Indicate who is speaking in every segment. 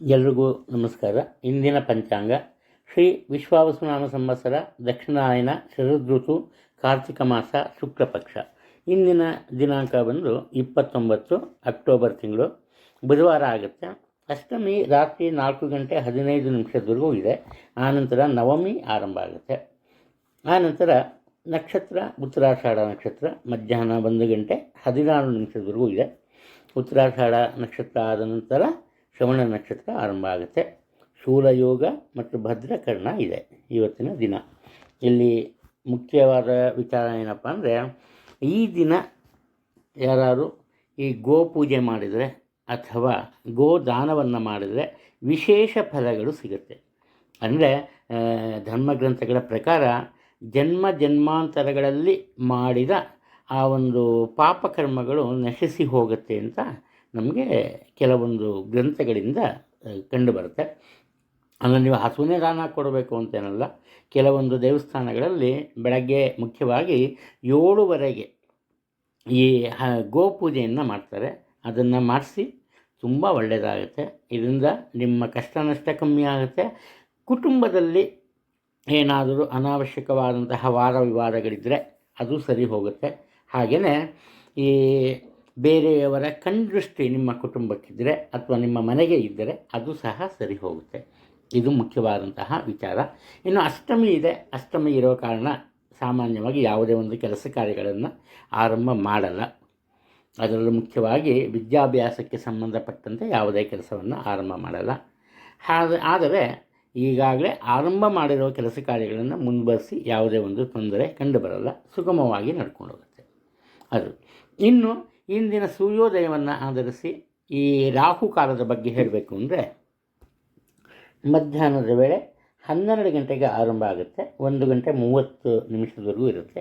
Speaker 1: ಎಲ್ರಿಗೂ ನಮಸ್ಕಾರ. ಇಂದಿನ ಪಂಚಾಂಗ ಶ್ರೀ ವಿಶ್ವಾವಸುನಾಮ ಸಂವತ್ಸರ ದಕ್ಷಿಣಾಯನ ಶರದೃತು ಕಾರ್ತಿಕ ಮಾಸ ಶುಕ್ಲ ಪಕ್ಷ ಇಂದಿನ ದಿನಾಂಕ ಬಂದು ಇಪ್ಪತ್ತೊಂಬತ್ತು ಅಕ್ಟೋಬರ್ ತಿಂಗಳು. ಬುಧವಾರ ಆಗುತ್ತೆ. ಅಷ್ಟಮಿ ರಾತ್ರಿ ನಾಲ್ಕು ಗಂಟೆ ಹದಿನೈದು ನಿಮಿಷದವರೆಗೂ ಇದೆ. ಆನಂತರ ನವಮಿ ಆರಂಭ ಆಗುತ್ತೆ. ಆನಂತರ ನಕ್ಷತ್ರ, ಉತ್ತರಾಷಾಢ ನಕ್ಷತ್ರ ಮಧ್ಯಾಹ್ನ ಒಂದು ಗಂಟೆ ಹದಿನಾರು ನಿಮಿಷದವರೆಗೂ ಇದೆ. ಉತ್ತರಾಷಾಢ ನಕ್ಷತ್ರ ಆದ ನಂತರ ಶ್ರವಣ ನಕ್ಷತ್ರ ಆರಂಭ ಆಗುತ್ತೆ. ಶೂಲಯೋಗ ಮತ್ತು ಭದ್ರಕರ್ಣ ಇದೆ ಇವತ್ತಿನ ದಿನ. ಇಲ್ಲಿ ಮುಖ್ಯವಾದ ವಿಚಾರ ಏನಪ್ಪ ಅಂದರೆ, ಈ ದಿನ ಯಾರಾದರೂ ಈ ಗೋ ಪೂಜೆ ಮಾಡಿದರೆ ಅಥವಾ ಗೋದಾನವನ್ನು ಮಾಡಿದರೆ ವಿಶೇಷ ಫಲಗಳು ಸಿಗುತ್ತೆ. ಅಂದರೆ ಧರ್ಮಗ್ರಂಥಗಳ ಪ್ರಕಾರ ಜನ್ಮ ಜನ್ಮಾಂತರಗಳಲ್ಲಿ ಮಾಡಿದ ಆ ಒಂದು ಪಾಪಕರ್ಮಗಳು ನಶಿಸಿ ಹೋಗುತ್ತೆ ಅಂತ ನಮಗೆ ಕೆಲವೊಂದು ಗ್ರಂಥಗಳಿಂದ ಕಂಡುಬರುತ್ತೆ. ಅಂದರೆ ನೀವು ಹಸುವಿನೇ ದಾನ ಕೊಡಬೇಕು ಅಂತೇನಲ್ಲ, ಕೆಲವೊಂದು ದೇವಸ್ಥಾನಗಳಲ್ಲಿ ಬೆಳಗ್ಗೆ ಮುಖ್ಯವಾಗಿ ಏಳುವರೆಗೆ ಈ, ಹ, ಗೋಪೂಜೆಯನ್ನು ಮಾಡ್ತಾರೆ. ಅದನ್ನು ಮಾಡಿಸಿ ತುಂಬ ಒಳ್ಳೆಯದಾಗುತ್ತೆ ಇದರಿಂದ ನಿಮ್ಮ ಕಷ್ಟ ನಷ್ಟ ಕಮ್ಮಿ ಆಗುತ್ತೆ. ಕುಟುಂಬದಲ್ಲಿ ಏನಾದರೂ ಅನಾವಶ್ಯಕವಾದಂತಹ ವಾದ ವಿವಾದಗಳಿದ್ದರೆ ಅದು ಸರಿ ಹೋಗುತ್ತೆ. ಹಾಗೆಯೇ ಈ ಬೇರೆಯವರ ಕಣ್ದೃಷ್ಟಿ ನಿಮ್ಮ ಕುಟುಂಬಕ್ಕಿದ್ದರೆ ಅಥವಾ ನಿಮ್ಮ ಮನೆಗೆ ಇದ್ದರೆ ಅದು ಸಹ ಸರಿ ಹೋಗುತ್ತೆ. ಇದು ಮುಖ್ಯವಾದಂತಹ ವಿಚಾರ. ಇನ್ನು ಅಷ್ಟಮಿ ಇದೆ. ಅಷ್ಟಮಿ ಇರೋ ಕಾರಣ ಸಾಮಾನ್ಯವಾಗಿ ಯಾವುದೇ ಒಂದು ಕೆಲಸ ಕಾರ್ಯಗಳನ್ನು ಆರಂಭ ಮಾಡಲ್ಲ. ಅದರಲ್ಲೂ ಮುಖ್ಯವಾಗಿ ವಿದ್ಯಾಭ್ಯಾಸಕ್ಕೆ ಸಂಬಂಧಪಟ್ಟಂತೆ ಯಾವುದೇ ಕೆಲಸವನ್ನು ಆರಂಭ ಮಾಡಲ್ಲ. ಆದರೆ ಈಗಾಗಲೇ ಆರಂಭ ಮಾಡಿರೋ ಕೆಲಸ ಕಾರ್ಯಗಳನ್ನು ಮುಂದುವರಿಸಿ ಯಾವುದೇ ಒಂದು ತೊಂದರೆ ಕಂಡುಬರಲ್ಲ. ಸುಗಮವಾಗಿ ನಡ್ಕೊಂಡು ಹೋಗುತ್ತೆ. ಅದು. ಇನ್ನು ಇಂದಿನ ಸೂರ್ಯೋದಯವನ್ನು ಆಧರಿಸಿ ಈ ರಾಹುಕಾಲದ ಬಗ್ಗೆ ಹೇಳಬೇಕು ಅಂದರೆ ಮಧ್ಯಾಹ್ನದ ವೇಳೆ ಹನ್ನೆರಡು ಗಂಟೆಗೆ ಆರಂಭ ಆಗುತ್ತೆ. ಒಂದು ಗಂಟೆ ಮೂವತ್ತು ನಿಮಿಷದವರೆಗೂ ಇರುತ್ತೆ.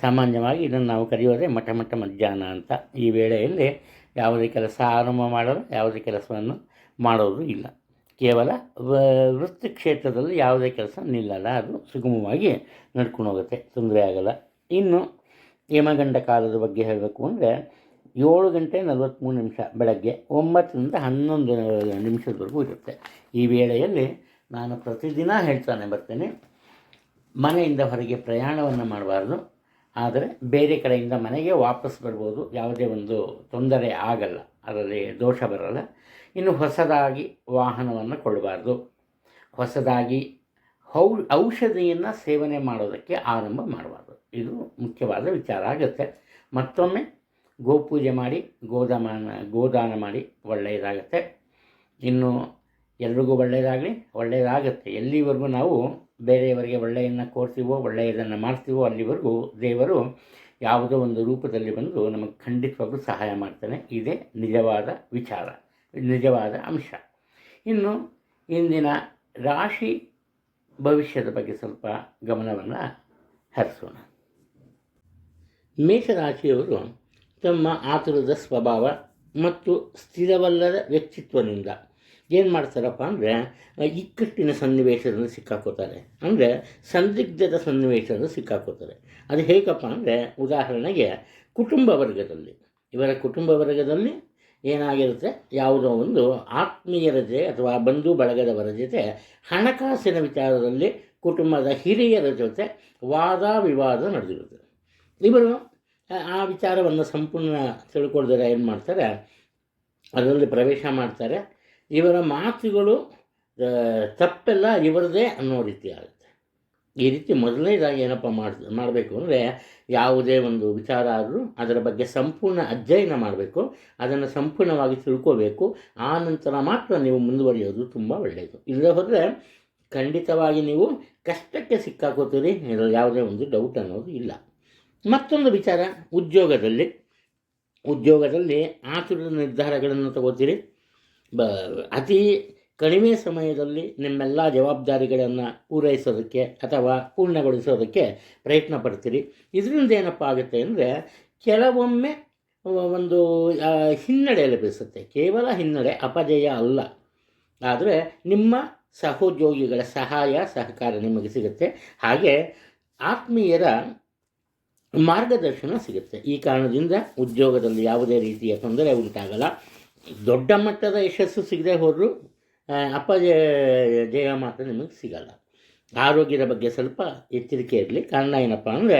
Speaker 1: ಸಾಮಾನ್ಯವಾಗಿ ಇದನ್ನು ನಾವು ಕರೆಯೋದೇ ಮಠ ಮಠ ಮಧ್ಯಾಹ್ನ ಅಂತ. ಈ ವೇಳೆಯಲ್ಲಿ ಯಾವುದೇ ಕೆಲಸ ಆರಂಭ ಮಾಡಲು ಯಾವುದೇ ಕೆಲಸವನ್ನು ಮಾಡೋದು ಇಲ್ಲ. ಕೇವಲ ವೃತ್ತಿ ಕ್ಷೇತ್ರದಲ್ಲಿ ಯಾವುದೇ ಕೆಲಸ ನಿಲ್ಲಲ್ಲ. ಅದು ಸುಗಮವಾಗಿ ನಡ್ಕೊಂಡು ಹೋಗುತ್ತೆ. ತೊಂದರೆ ಆಗಲ್ಲ. ಇನ್ನು ಯಮಗಂಡ ಕಾಲದ ಬಗ್ಗೆ ಹೇಳಬೇಕು ಅಂದರೆ ಏಳು ಗಂಟೆ ನಲವತ್ತ್ಮೂರು ನಿಮಿಷ, ಬೆಳಗ್ಗೆ ಒಂಬತ್ತರಿಂದ ಹನ್ನೊಂದು ನಿಮಿಷದವರೆಗೂ ಇರುತ್ತೆ. ಈ ವೇಳೆಯಲ್ಲಿ ನಾನು ಪ್ರತಿದಿನ ಹೇಳ್ತಾನೆ, ಬರ್ತೇನೆ. ಮನೆಯಿಂದ ಹೊರಗೆ ಪ್ರಯಾಣವನ್ನು ಮಾಡಬಾರ್ದು. ಆದರೆ ಬೇರೆ ಕಡೆಯಿಂದ ಮನೆಗೆ ವಾಪಸ್ ಬರ್ಬೋದು. ಯಾವುದೇ ಒಂದು ತೊಂದರೆ ಆಗಲ್ಲ. ಅದರಲ್ಲಿ ದೋಷ ಬರಲ್ಲ. ಇನ್ನು ಹೊಸದಾಗಿ ವಾಹನವನ್ನು ಕೊಡಬಾರ್ದು ಹೊಸದಾಗಿ ಹೌ ಔಷಧಿಯನ್ನು ಸೇವನೆ ಮಾಡೋದಕ್ಕೆ ಆರಂಭ ಮಾಡಬಾರ್ದು. ಇದು ಮುಖ್ಯವಾದ ವಿಚಾರ ಆಗುತ್ತೆ. ಮತ್ತೊಮ್ಮೆ ಗೋಪೂಜೆ ಮಾಡಿ ಗೋದಾನ ಗೋದಾನ ಮಾಡಿ ಒಳ್ಳೆಯದಾಗತ್ತೆ. ಇನ್ನು ಎಲ್ರಿಗೂ ಒಳ್ಳೆಯದಾಗಲಿ, ಒಳ್ಳೆಯದಾಗತ್ತೆ. ಎಲ್ಲಿವರೆಗೂ ನಾವು ಬೇರೆಯವರಿಗೆ ಒಳ್ಳೆಯನ್ನು ಕೋರ್ತೀವೋ, ಒಳ್ಳೆಯದನ್ನು ಮಾಡ್ತೀವೋ, ಅಲ್ಲಿವರೆಗೂ ದೇವರು ಯಾವುದೋ ಒಂದು ರೂಪದಲ್ಲಿ ಬಂದು ನಮಗೆ ಖಂಡಿತವಾಗ್ಲೂ ಸಹಾಯ ಮಾಡ್ತಾನೆ. ಇದೇ ನಿಜವಾದ ವಿಚಾರ, ನಿಜವಾದ ಅಂಶ. ಇನ್ನು ಇಂದಿನ ರಾಶಿ ಭವಿಷ್ಯದ ಬಗ್ಗೆ ಸ್ವಲ್ಪ ಗಮನವನ್ನು ಹರಿಸೋಣ. ಮೇಷರಾಶಿಯವರು ತಮ್ಮ ಆತುರದ ಸ್ವಭಾವ ಮತ್ತು ಸ್ಥಿರವಲ್ಲದ ವ್ಯಕ್ತಿತ್ವದಿಂದ. ಏನು ಮಾಡ್ತಾರಪ್ಪ ಅಂದರೆ, ಇಕ್ಕಟ್ಟಿನ ಸನ್ನಿವೇಶದಿಂದ ಸಿಕ್ಕಾಕೋತಾರೆ. ಅಂದರೆ, ಸಂದಿಗ್ಧದ ಸನ್ನಿವೇಶದಿಂದ ಸಿಕ್ಕಾಕೋತಾರೆ. ಅದು ಹೇಗಪ್ಪ ಅಂದರೆ, ಉದಾಹರಣೆಗೆ ಕುಟುಂಬ ವರ್ಗದಲ್ಲಿ. ಇವರ ಕುಟುಂಬ ವರ್ಗದಲ್ಲಿ ಏನಾಗಿರುತ್ತೆ? ಯಾವುದೋ ಒಂದು ಆತ್ಮೀಯರ ಜೊತೆ ಅಥವಾ ಬಂಧು ಬಳಗದವರ ಜೊತೆ ಹಣಕಾಸಿನ ವಿಚಾರದಲ್ಲಿ ಕುಟುಂಬದ ಹಿರಿಯರ ಜೊತೆ ವಾದ ವಿವಾದ ನಡೆದಿರುತ್ತೆ. ಇವರು ಆ ವಿಚಾರವನ್ನು ಸಂಪೂರ್ಣ ತಿಳ್ಕೊಳ್ದರೆ ಏನು ಮಾಡ್ತಾರೆ? ಅದರಲ್ಲಿ ಪ್ರವೇಶ ಮಾಡ್ತಾರೆ. ಇವರ ಮಾತುಗಳು ತಪ್ಪೆಲ್ಲ ಇವರದೇ ಅನ್ನೋ ರೀತಿ ಆಗುತ್ತೆ. ಈ ರೀತಿ ಮೊದಲನೇದಾಗಿ ಏನಪ್ಪ ಮಾಡಿ, ಮಾಡಬೇಕು ಅಂದರೆ ಯಾವುದೇ ಒಂದು ವಿಚಾರ ಆದರೂ ಅದರ ಬಗ್ಗೆ ಸಂಪೂರ್ಣ ಅಧ್ಯಯನ ಮಾಡಬೇಕು, ಅದನ್ನು ಸಂಪೂರ್ಣವಾಗಿ ತಿಳ್ಕೋಬೇಕು, ಆ ನಂತರ ಮಾತ್ರ ನೀವು ಮುಂದುವರಿಯೋದು ತುಂಬ ಒಳ್ಳೆಯದು. ಇಲ್ಲದೆ ಹೋದರೆ ಖಂಡಿತವಾಗಿ ನೀವು ಕಷ್ಟಕ್ಕೆ ಸಿಕ್ಕಾಕೋತೀರಿ ಯಾವುದೇ ಒಂದು ಡೌಟ್ ಅನ್ನೋದು ಇಲ್ಲ. ಮತ್ತೊಂದು ವಿಚಾರ. ಉದ್ಯೋಗದಲ್ಲಿ. ಉದ್ಯೋಗದಲ್ಲಿ ಆತುರದ ನಿರ್ಧಾರಗಳನ್ನು ತಗೋತೀರಿ. ಬ, ಅತಿ ಕಡಿಮೆ ಸಮಯದಲ್ಲಿ ನಿಮ್ಮೆಲ್ಲ ಜವಾಬ್ದಾರಿಗಳನ್ನು ಪೂರೈಸೋದಕ್ಕೆ ಅಥವಾ ಪೂರ್ಣಗೊಳಿಸೋದಕ್ಕೆ ಪ್ರಯತ್ನ ಪಡ್ತೀರಿ. ಇದರಿಂದ ಏನಪ್ಪ ಆಗುತ್ತೆ ಅಂದರೆ, ಕೆಲವೊಮ್ಮೆ ಒಂದು ಹಿನ್ನಡೆ ಲಭಿಸುತ್ತೆ ಕೇವಲ ಹಿನ್ನಡೆ, ಅಪಜಯ ಅಲ್ಲ. ಆದರೆ ನಿಮ್ಮ ಸಹೋದ್ಯೋಗಿಗಳ ಸಹಾಯ, ಸಹಕಾರ ನಿಮಗೆ ಸಿಗುತ್ತೆ. ಹಾಗೆ ಆತ್ಮೀಯರ ಮಾರ್ಗದರ್ಶನ ಸಿಗುತ್ತೆ. ಈ ಕಾರಣದಿಂದ ಉದ್ಯೋಗದಲ್ಲಿ ಯಾವುದೇ ರೀತಿಯ ತೊಂದರೆ ಉಂಟಾಗಲ್ಲ. ದೊಡ್ಡ ಮಟ್ಟದ ಯಶಸ್ಸು ಸಿಗದೆ ಹೋದರೂ ಅಪ್ಪ ಜಯ ಮಾತ್ರ ನಿಮಗೆ ಸಿಗಲ್ಲ. ಆರೋಗ್ಯದ ಬಗ್ಗೆ ಸ್ವಲ್ಪ ಎಚ್ಚರಿಕೆ ಇರಲಿ. ಕಾರಣ ಏನಪ್ಪ ಅಂದರೆ,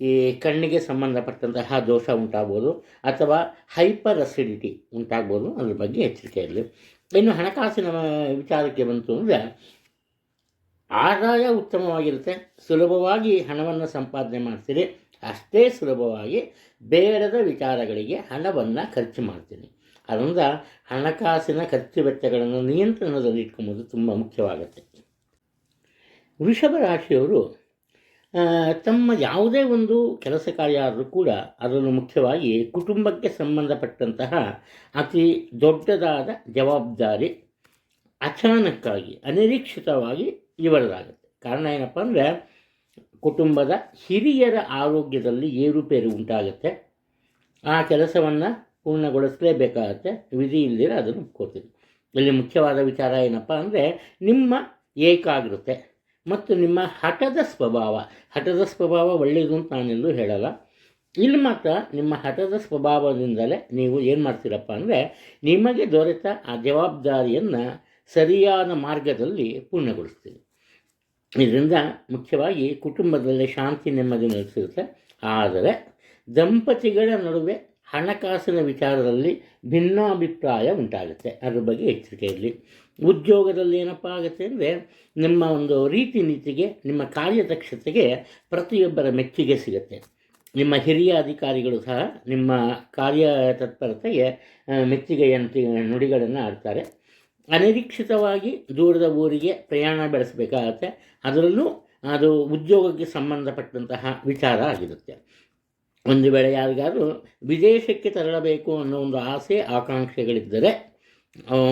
Speaker 1: ಈ ಕಣ್ಣಿಗೆ ಸಂಬಂಧಪಟ್ಟಂತಹ ದೋಷ ಉಂಟಾಗ್ಬೋದು, ಅಥವಾ ಹೈಪರ್ ಅಸಿಡಿಟಿ ಉಂಟಾಗ್ಬೋದು, ಅದ್ರ ಬಗ್ಗೆ ಎಚ್ಚರಿಕೆ ಇರಲಿ. ಇನ್ನು ಹಣಕಾಸಿನ ವಿಚಾರಕ್ಕೆ ಬಂತು ಅಂದರೆ, ಆದಾಯ ಉತ್ತಮವಾಗಿರುತ್ತೆ. ಸುಲಭವಾಗಿ ಹಣವನ್ನು ಸಂಪಾದನೆ ಮಾಡ್ತೀರಿ. ಅಷ್ಟೇ ಸುಲಭವಾಗಿ ಬೇಡದ ವಿಚಾರಗಳಿಗೆ ಹಣವನ್ನು ಖರ್ಚು ಮಾಡ್ತೀನಿ. ಅದರಿಂದ ಹಣಕಾಸಿನ ಖರ್ಚು ವೆಚ್ಚಗಳನ್ನು ನಿಯಂತ್ರಣದಲ್ಲಿ ಇಟ್ಕೊಂಬೋದು ತುಂಬ ಮುಖ್ಯವಾಗುತ್ತೆ. ವೃಷಭ ರಾಶಿಯವರು ತಮ್ಮ ಯಾವುದೇ ಒಂದು ಕೆಲಸ ಕಾರ್ಯ ಆದರೂ ಕೂಡ ಅದನ್ನು ಮುಖ್ಯವಾಗಿ ಕುಟುಂಬಕ್ಕೆ ಸಂಬಂಧಪಟ್ಟಂತಹ ಅತಿ ದೊಡ್ಡದಾದ ಜವಾಬ್ದಾರಿ ಅಚಾನಕ್ಕಾಗಿ, ಅನಿರೀಕ್ಷಿತವಾಗಿ ಇವರದಾಗುತ್ತೆ. ಕಾರಣ ಏನಪ್ಪ ಅಂದರೆ ಕುಟುಂಬದ ಹಿರಿಯರ ಆರೋಗ್ಯದಲ್ಲಿ ಏರುಪೇರು ಉಂಟಾಗುತ್ತೆ. ಆ ಕೆಲಸವನ್ನು ಪೂರ್ಣಗೊಳಿಸಲೇಬೇಕಾಗತ್ತೆ. ವಿಧಿ ಇಲ್ಲದಿರ ಅದನ್ನು ಕೊಡ್ತೀನಿ ಇಲ್ಲಿ ಮುಖ್ಯವಾದ ವಿಚಾರ ಏನಪ್ಪ ಅಂದರೆ ನಿಮ್ಮ ಏಕಾಗ್ರತೆ ಮತ್ತು ನಿಮ್ಮ ಹಠದ ಸ್ವಭಾವ. ಹಠದ ಸ್ವಭಾವ ಒಳ್ಳೆಯದು ಅಂತ ನಾನೆಲ್ಲೂ ಹೇಳಲ್ಲ. ಇಲ್ಲಿ ಮಾತ್ರ ನಿಮ್ಮ ಹಠದ ಸ್ವಭಾವದಿಂದಲೇ ನೀವು ಏನು ಮಾಡ್ತೀರಪ್ಪ ಅಂದರೆ ನಿಮಗೆ ದೊರೆತ ಆ ಜವಾಬ್ದಾರಿಯನ್ನು ಸರಿಯಾದ ಮಾರ್ಗದಲ್ಲಿ ಪೂರ್ಣಗೊಳಿಸ್ತೀರಿ. ಇದರಿಂದ ಮುಖ್ಯವಾಗಿ ಕುಟುಂಬದಲ್ಲಿ ಶಾಂತಿ ನೆಮ್ಮದಿ ನೆಲೆಸಿರುತ್ತೆ. ಆದರೆ ದಂಪತಿಗಳ ನಡುವೆ ಹಣಕಾಸಿನ ವಿಚಾರದಲ್ಲಿ ಭಿನ್ನಾಭಿಪ್ರಾಯ ಉಂಟಾಗುತ್ತೆ. ಅದ್ರ ಬಗ್ಗೆ ಎಚ್ಚರಿಕೆ ಇರಲಿ. ಉದ್ಯೋಗದಲ್ಲಿ ಏನಪ್ಪ ಆಗುತ್ತೆ ಅಂದರೆ ನಿಮ್ಮ ಒಂದು ರೀತಿ ನೀತಿಗೆ ನಿಮ್ಮ ಕಾರ್ಯದಕ್ಷತೆಗೆ ಪ್ರತಿಯೊಬ್ಬರ ಮೆಚ್ಚುಗೆ ಸಿಗುತ್ತೆ. ನಿಮ್ಮ ಹಿರಿಯ ಅಧಿಕಾರಿಗಳು ಸಹ ನಿಮ್ಮ ಕಾರ್ಯ ತತ್ಪರತೆಗೆ ಆ, ಮೆಚ್ಚುಗೆಯಂತೆ ನುಡಿಗಳನ್ನು ಆಡ್ತಾರೆ. ಅನಿರೀಕ್ಷಿತವಾಗಿ ದೂರದ ಊರಿಗೆ ಪ್ರಯಾಣ ಬೆಳೆಸಬೇಕಾಗತ್ತೆ. ಅದರಲ್ಲೂ ಅದು ಉದ್ಯೋಗಕ್ಕೆ ಸಂಬಂಧಪಟ್ಟಂತಹ ವಿಚಾರ ಆಗಿರುತ್ತೆ. ಒಂದು ವೇಳೆ ಯಾರಿಗಾದರೂ ವಿದೇಶಕ್ಕೆ ತೆರಳಬೇಕು ಅನ್ನೋ ಒಂದು ಆಸೆ, ಆಕಾಂಕ್ಷೆಗಳಿದ್ದರೆ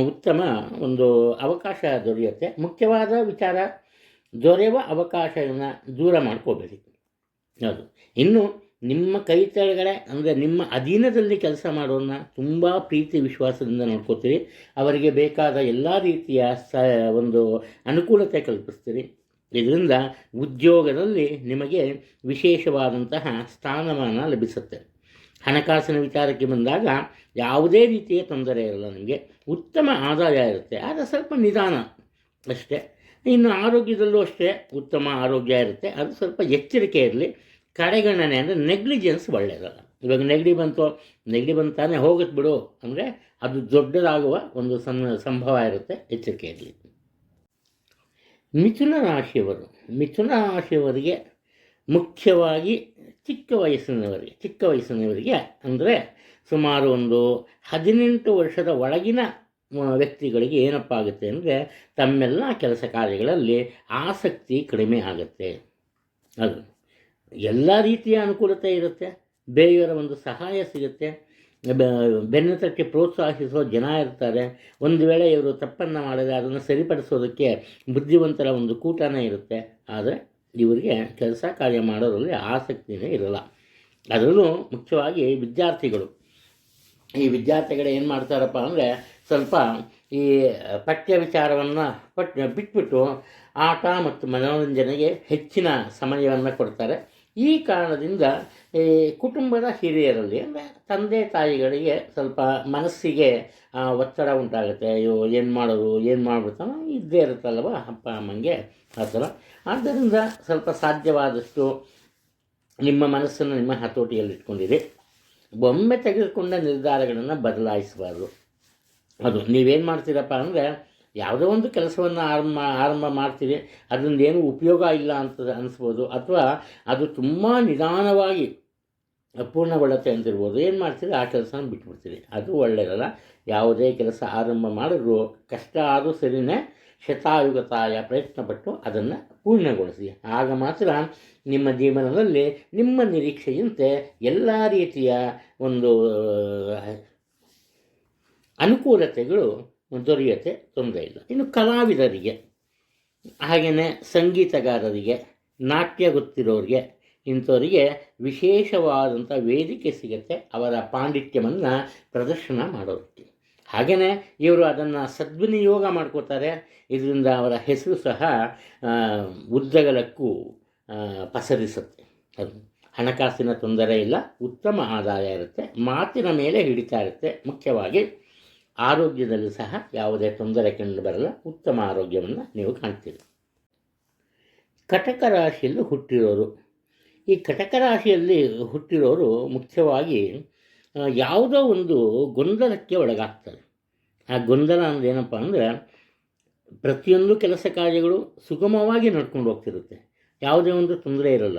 Speaker 1: ಉತ್ತಮ ಒಂದು ಅವಕಾಶ ದೊರೆಯುತ್ತೆ. ಮುಖ್ಯವಾದ ವಿಚಾರ, ದೊರೆಯುವ ಅವಕಾಶವನ್ನು ದೂರ ಮಾಡ್ಕೋಬೇಡಿ. ಹೌದು. ಇನ್ನು ನಿಮ್ಮ ಕೈ ಕೆಳಗಡೆ ಅಂದರೆ ನಿಮ್ಮ ಅಧೀನದಲ್ಲಿ ಕೆಲಸ ಮಾಡೋನ್ನ ತುಂಬ ಪ್ರೀತಿ ವಿಶ್ವಾಸದಿಂದ ನೋಡ್ಕೋತೀರಿ. ಅವರಿಗೆ ಬೇಕಾದ ಎಲ್ಲ ರೀತಿಯ ಸ, ಒಂದು ಅನುಕೂಲತೆ ಕಲ್ಪಿಸ್ತೀರಿ. ಇದರಿಂದ ಉದ್ಯೋಗದಲ್ಲಿ ನಿಮಗೆ ವಿಶೇಷವಾದಂತಹ ಸ್ಥಾನಮಾನ ಲಭಿಸುತ್ತೆ. ಹಣಕಾಸಿನ ವಿಚಾರಕ್ಕೆ ಬಂದಾಗ ಯಾವುದೇ ರೀತಿಯ ತೊಂದರೆ ಇರಲ್ಲ ನಿಮಗೆ. ಉತ್ತಮ ಆದಾಯ ಇರುತ್ತೆ. ಆದರೆ ಸ್ವಲ್ಪ ನಿಧಾನ ಅಷ್ಟೇ. ಇನ್ನು ಆರೋಗ್ಯದಲ್ಲೂ ಅಷ್ಟೇ ಉತ್ತಮ ಆರೋಗ್ಯ ಇರುತ್ತೆ. ಅದು ಸ್ವಲ್ಪ ಎಚ್ಚರಿಕೆ ಇರಲಿ. ಕಡೆಗಣನೆ ಅಂದರೆ ನೆಗ್ಲಿಜೆನ್ಸ್ ಒಳ್ಳೆಯದಲ್ಲ ಇವಾಗ ನೆಗಡಿ ಬಂತು, ನೆಗಡಿ ಬಂತಾನೆ ಹೋಗುತ್ತೆ ಬಿಡು ಅಂದರೆ ಅದು ದೊಡ್ಡದಾಗುವ ಒಂದು ಸಂ, ಸಂಭವ ಇರುತ್ತೆ ಎಚ್ಚರಿಕೆಯಲ್ಲಿ ಮಿಥುನ ರಾಶಿಯವರು, ಮಿಥುನ ರಾಶಿಯವರಿಗೆ ಮುಖ್ಯವಾಗಿ ಚಿಕ್ಕ ವಯಸ್ಸಿನವರಿಗೆ ಚಿಕ್ಕ ವಯಸ್ಸಿನವರಿಗೆ ಅಂದರೆ ಸುಮಾರು ಒಂದು ಹದಿನೆಂಟು ವರ್ಷದ ಒಳಗಿನ ವ್ಯಕ್ತಿಗಳಿಗೆ ಏನಪ್ಪ ಆಗುತ್ತೆ ಅಂದರೆ ತಮ್ಮೆಲ್ಲ ಕೆಲಸ ಕಾರ್ಯಗಳಲ್ಲಿ ಆಸಕ್ತಿ ಕಡಿಮೆ ಆಗುತ್ತೆ. ಅದು. ಎಲ್ಲ ರೀತಿಯ ಅನುಕೂಲತೆ ಇರುತ್ತೆ. ಬೇರೆಯವರ ಒಂದು ಸಹಾಯ ಸಿಗುತ್ತೆ. ಬೆನ್ನತಕ್ಕೆ ಪ್ರೋತ್ಸಾಹಿಸುವ ಜನ ಇರ್ತಾರೆ. ಒಂದು ವೇಳೆ ಇವರು ತಪ್ಪನ್ನು ಮಾಡಿದರೆ ಅದನ್ನು ಸರಿಪಡಿಸೋದಕ್ಕೆ ಬುದ್ಧಿವಂತರ ಒಂದು ಕೂಟನೇ ಇರುತ್ತೆ. ಆದರೆ ಇವರಿಗೆ ಕೆಲಸ ಕಾರ್ಯ ಮಾಡೋದ್ರಲ್ಲಿ ಆಸಕ್ತಿನೇ ಇರಲ್ಲ. ಅದರಲ್ಲೂ ಮುಖ್ಯವಾಗಿ ವಿದ್ಯಾರ್ಥಿಗಳು. ಈ ವಿದ್ಯಾರ್ಥಿಗಳು ಏನು ಮಾಡ್ತಾರಪ್ಪ ಅಂದರೆ ಸ್ವಲ್ಪ ಈ ಪಠ್ಯ ವಿಚಾರವನ್ನು ಪಟ್ ಬಿಟ್ಬಿಟ್ಟು ಆಟ ಮತ್ತು ಮನೋರಂಜನೆಗೆ ಹೆಚ್ಚಿನ ಸಮಯವನ್ನು ಕೊಡ್ತಾರೆ. ಈ ಕಾರಣದಿಂದ, ಈ ಕುಟುಂಬದ ಹಿರಿಯರಲ್ಲಿ, ಅಂದರೆ ತಂದೆ ತಾಯಿಗಳಿಗೆ ಸ್ವಲ್ಪ ಮನಸ್ಸಿಗೆ ಒತ್ತಡ ಉಂಟಾಗುತ್ತೆ. ಅಯ್ಯೋ, ಏನು ಮಾಡೋದು, ಏನು ಮಾಡ್ಬಿಡ್ತಾನೋ ಇದ್ದೇ ಇರುತ್ತಲ್ವ ಅಪ್ಪ, ಅಮ್ಮಂಗೆ? ಆ ಥರ. ಆದ್ದರಿಂದ ಸ್ವಲ್ಪ ಸಾಧ್ಯವಾದಷ್ಟು ನಿಮ್ಮ ಮನಸ್ಸನ್ನು ನಿಮ್ಮ ಹತೋಟಿಯಲ್ಲಿ ಇಟ್ಕೊಂಡಿರಿ. ಒಮ್ಮೆ ತೆಗೆದುಕೊಂಡ ನಿರ್ಧಾರಗಳನ್ನು ಬದಲಾಯಿಸಬಾರ್ದು. ಅದು ನೀವೇನು ಮಾಡ್ತೀರಪ್ಪ ಅಂದರೆ ಯಾವುದೋ ಒಂದು ಕೆಲಸವನ್ನು ಆರಂಭ ಆರಂಭ ಮಾಡ್ತೀರಿ ಅದರಿಂದ ಏನು ಉಪಯೋಗ ಇಲ್ಲ ಅಂತ ಅನಿಸ್ಬೋದು. ಅಥವಾ ಅದು ತುಂಬ ನಿಧಾನವಾಗಿ ಪೂರ್ಣಗೊಳ್ಳುತ್ತೆ ಅಂತಿರ್ಬೋದು. ಏನು ಮಾಡ್ತೀರಿ? ಆ ಕೆಲಸನ ಬಿಟ್ಬಿಡ್ತೀರಿ. ಅದು ಒಳ್ಳೆಯದಲ್ಲ ಯಾವುದೇ ಕೆಲಸ ಆರಂಭ ಮಾಡಿದ್ರು ಕಷ್ಟ ಆದರೂ ಸರಿನೇ ಶತಾಯುಗತಾಯ ಪ್ರಯತ್ನಪಟ್ಟು ಅದನ್ನು ಪೂರ್ಣಗೊಳಿಸಿ. ಆಗ ಮಾತ್ರ ನಿಮ್ಮ ಜೀವನದಲ್ಲಿ ನಿಮ್ಮ ನಿರೀಕ್ಷೆಯಂತೆ ಎಲ್ಲ ರೀತಿಯ ಒಂದು ಅನುಕೂಲತೆಗಳು ದೊರೆಯುತ್ತೆ, ತೊಂದರೆ ಇಲ್ಲ. ಇನ್ನು ಕಲಾವಿದರಿಗೆ ಹಾಗೆಯೇ ಸಂಗೀತಗಾರರಿಗೆ, ನಾಟ್ಯ ಗೊತ್ತಿರೋರಿಗೆ, ಇಂಥವರಿಗೆ ವಿಶೇಷವಾದಂಥ ವೇದಿಕೆ ಸಿಗುತ್ತೆ, ಅವರ ಪಾಂಡಿತ್ಯವನ್ನು ಪ್ರದರ್ಶನ ಮಾಡೋದಕ್ಕೆ. ಹಾಗೆಯೇ ಇವರು ಅದನ್ನು ಸದ್ವಿನಿಯೋಗ ಮಾಡ್ಕೋತಾರೆ, ಇದರಿಂದ ಅವರ ಹೆಸರು ಸಹ ಉದ್ದಗಲಕ್ಕೂ ಪಸರಿಸುತ್ತೆ. ಅದು ಹಣಕಾಸಿನ ತೊಂದರೆ ಇಲ್ಲ, ಉತ್ತಮ ಆದಾಯ ಇರುತ್ತೆ, ಮಾತಿನ ಮೇಲೆ ಹಿಡಿತಾ ಇರುತ್ತೆ, ಮುಖ್ಯವಾಗಿ ಆರೋಗ್ಯದಲ್ಲಿ ಸಹ ಯಾವುದೇ ತೊಂದರೆ ಕಂಡು ಬರಲ್ಲ. ಉತ್ತಮ ಆರೋಗ್ಯವನ್ನು ನೀವು ಕಾಣ್ತೀರಿ. ಕಟಕ ರಾಶಿಯಲ್ಲಿ ಹುಟ್ಟಿರೋರು. ಈ ಕಟಕ ರಾಶಿಯಲ್ಲಿ ಹುಟ್ಟಿರೋರು ಮುಖ್ಯವಾಗಿ ಯಾವುದೋ ಒಂದು ಗೊಂದಲಕ್ಕೆ ಒಳಗಾಗ್ತಾರೆ. ಆ ಗೊಂದಲ ಅಂದ್ರೆ ಏನಪ್ಪ ಅಂದರೆ, ಪ್ರತಿಯೊಂದು ಕೆಲಸ ಕಾರ್ಯಗಳು ಸುಗಮವಾಗಿ ನಡ್ಕೊಂಡು ಹೋಗ್ತಿರುತ್ತೆ. ಯಾವುದೇ ಒಂದು ತೊಂದರೆ ಇರಲ್ಲ.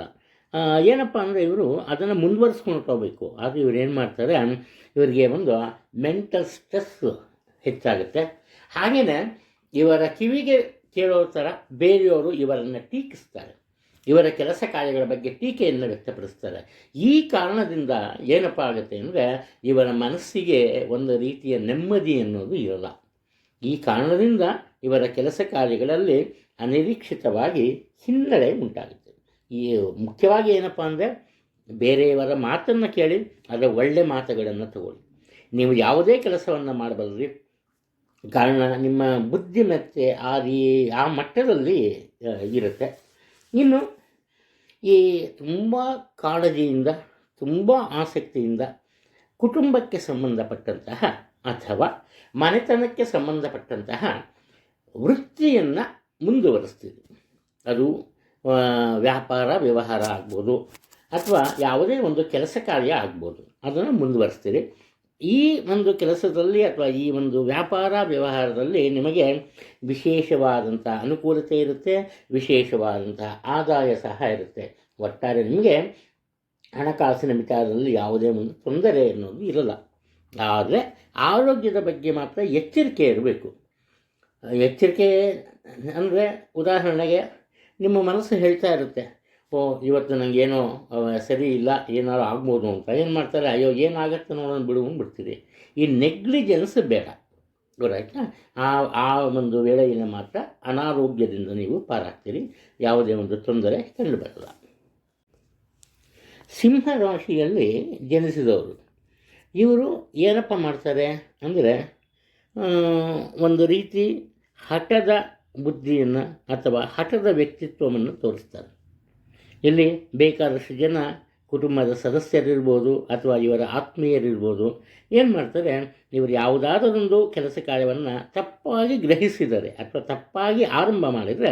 Speaker 1: ಏನಪ್ಪ ಅಂದರೆ ಇವರು ಅದನ್ನು ಮುಂದುವರಿಸ್ಕೊಂಡ್ಕೋಬೇಕು ಆದರೆ ಇವ್ರು ಏನು ಮಾಡ್ತಾರೆ? ಇವರಿಗೆ ಒಂದು ಮೆಂಟಲ್ ಸ್ಟ್ರೆಸ್ ಹೆಚ್ಚಾಗುತ್ತೆ. ಹಾಗೆಯೇ ಇವರ ಕಿವಿಗೆ ಕೇಳೋ ಥರ ಬೇರೆಯವರು ಇವರನ್ನು ಟೀಕಿಸ್ತಾರೆ. ಇವರ ಕೆಲಸ ಕಾರ್ಯಗಳ ಬಗ್ಗೆ ಟೀಕೆಯನ್ನು ವ್ಯಕ್ತಪಡಿಸ್ತಾರೆ. ಈ ಕಾರಣದಿಂದ ಏನಪ್ಪ ಆಗುತ್ತೆ ಅಂದರೆ ಇವರ ಮನಸ್ಸಿಗೆ ಒಂದು ರೀತಿಯ ನೆಮ್ಮದಿ ಅನ್ನೋದು ಇರಲ್ಲ. ಈ ಕಾರಣದಿಂದ ಇವರ ಕೆಲಸ ಕಾರ್ಯಗಳಲ್ಲಿ ಅನಿರೀಕ್ಷಿತವಾಗಿ ಹಿನ್ನಡೆ ಉಂಟಾಗುತ್ತೆ. ಈ ಮುಖ್ಯವಾಗಿ ಏನಪ್ಪ ಅಂದರೆ ಬೇರೆಯವರ ಮಾತನ್ನು ಕೇಳಿ ಅದರ ಒಳ್ಳೆ ಮಾತುಗಳನ್ನು ತಗೊಳ್ಳಿ. ನೀವು ಯಾವುದೇ ಕೆಲಸವನ್ನು ಮಾಡಬಲ್ಲರಿ ಕಾರಣ ನಿಮ್ಮ ಬುದ್ಧಿಮತ್ತೆ ಆ ರೀ, ಆ ಮಟ್ಟದಲ್ಲಿ ಇರುತ್ತೆ. ಇನ್ನು ಈ ತುಂಬ ಕಾಳಜಿಯಿಂದ, ತುಂಬ ಆಸಕ್ತಿಯಿಂದ ಕುಟುಂಬಕ್ಕೆ ಸಂಬಂಧಪಟ್ಟಂತಹ ಅಥವಾ ಮನೆತನಕ್ಕೆ ಸಂಬಂಧಪಟ್ಟಂತಹ ವೃತ್ತಿಯನ್ನು ಮುಂದುವರಿಸ್ತೀವಿ ಅದು ವ್ಯಾಪಾರ, ವ್ಯವಹಾರ ಆಗ್ಬೋದು. ಅಥವಾ ಯಾವುದೇ ಒಂದು ಕೆಲಸ ಕಾರ್ಯ ಆಗ್ಬೋದು. ಅದನ್ನು ಮುಂದುವರಿಸ್ತೀರಿ. ಈ ಒಂದು ಕೆಲಸದಲ್ಲಿ ಅಥವಾ ಈ ಒಂದು ವ್ಯಾಪಾರ, ವ್ಯವಹಾರದಲ್ಲಿ ನಿಮಗೆ ವಿಶೇಷವಾದಂಥ ಅನುಕೂಲತೆ ಇರುತ್ತೆ ವಿಶೇಷವಾದಂಥ ಆದಾಯ ಸಹ ಇರುತ್ತೆ. ಒಟ್ಟಾರೆ ನಿಮಗೆ ಹಣಕಾಸಿನ ವಿಚಾರದಲ್ಲಿ ಯಾವುದೇ ಒಂದು ತೊಂದರೆ ಅನ್ನೋದು ಇರಲ್ಲ. ಆದರೆ ಆರೋಗ್ಯದ ಬಗ್ಗೆ ಮಾತ್ರ ಎಚ್ಚರಿಕೆ ಇರಬೇಕು. ಎಚ್ಚರಿಕೆ ಅಂದರೆ ಉದಾಹರಣೆಗೆ ನಿಮ್ಮ ಮನಸ್ಸು ಹೇಳ್ತಾ ಇರುತ್ತೆ, ಓ, ಇವತ್ತು ನನಗೇನೋ ಸರಿ ಇಲ್ಲ, ಏನಾದ್ರು ಆಗ್ಬೋದು ಅಂತ. ಏನು ಮಾಡ್ತಾರೆ, ಅಯ್ಯೋ, ಏನಾಗತ್ತೆ ನೋಡೋಣ ಬಿಡು ಬಿಡ್ತೀರಿ. ಈ ನೆಗ್ಲಿಜೆನ್ಸ್ ಬೇಡ ಗೊತ್ತಾಯ್ತಾ ಆ? ಆ ಒಂದು ವೇಳೆಯಲ್ಲಿ ಮಾತ್ರ ಅನಾರೋಗ್ಯದಿಂದ ನೀವು ಪಾರಾಗ್ತೀರಿ, ಯಾವುದೇ ಒಂದು ತೊಂದರೆ ಕಂಡು ಬರಲ್ಲ ಸಿಂಹ ರಾಶಿಯಲ್ಲಿ ಜನಿಸಿದವರು, ಇವರು ಏನಪ್ಪ ಮಾಡ್ತಾರೆ ಅಂದರೆ ಒಂದು ರೀತಿ ಹಠದ ಬುದ್ಧಿಯನ್ನು ಅಥವಾ ಹಠದ ವ್ಯಕ್ತಿತ್ವವನ್ನು ತೋರಿಸ್ತಾರೆ. ಇಲ್ಲಿ ಬೇಕಾದಷ್ಟು ಜನ ಕುಟುಂಬದ ಸದಸ್ಯರಿರ್ಬೋದು ಅಥವಾ ಇವರ ಆತ್ಮೀಯರಿರ್ಬೋದು ಏನು ಮಾಡ್ತಾರೆ, ಇವರು ಯಾವುದಾದರೊಂದು ಕೆಲಸ ಕಾರ್ಯವನ್ನು ತಪ್ಪಾಗಿ ಗ್ರಹಿಸಿದರೆ ಅಥವಾ ತಪ್ಪಾಗಿ ಆರಂಭ ಮಾಡಿದರೆ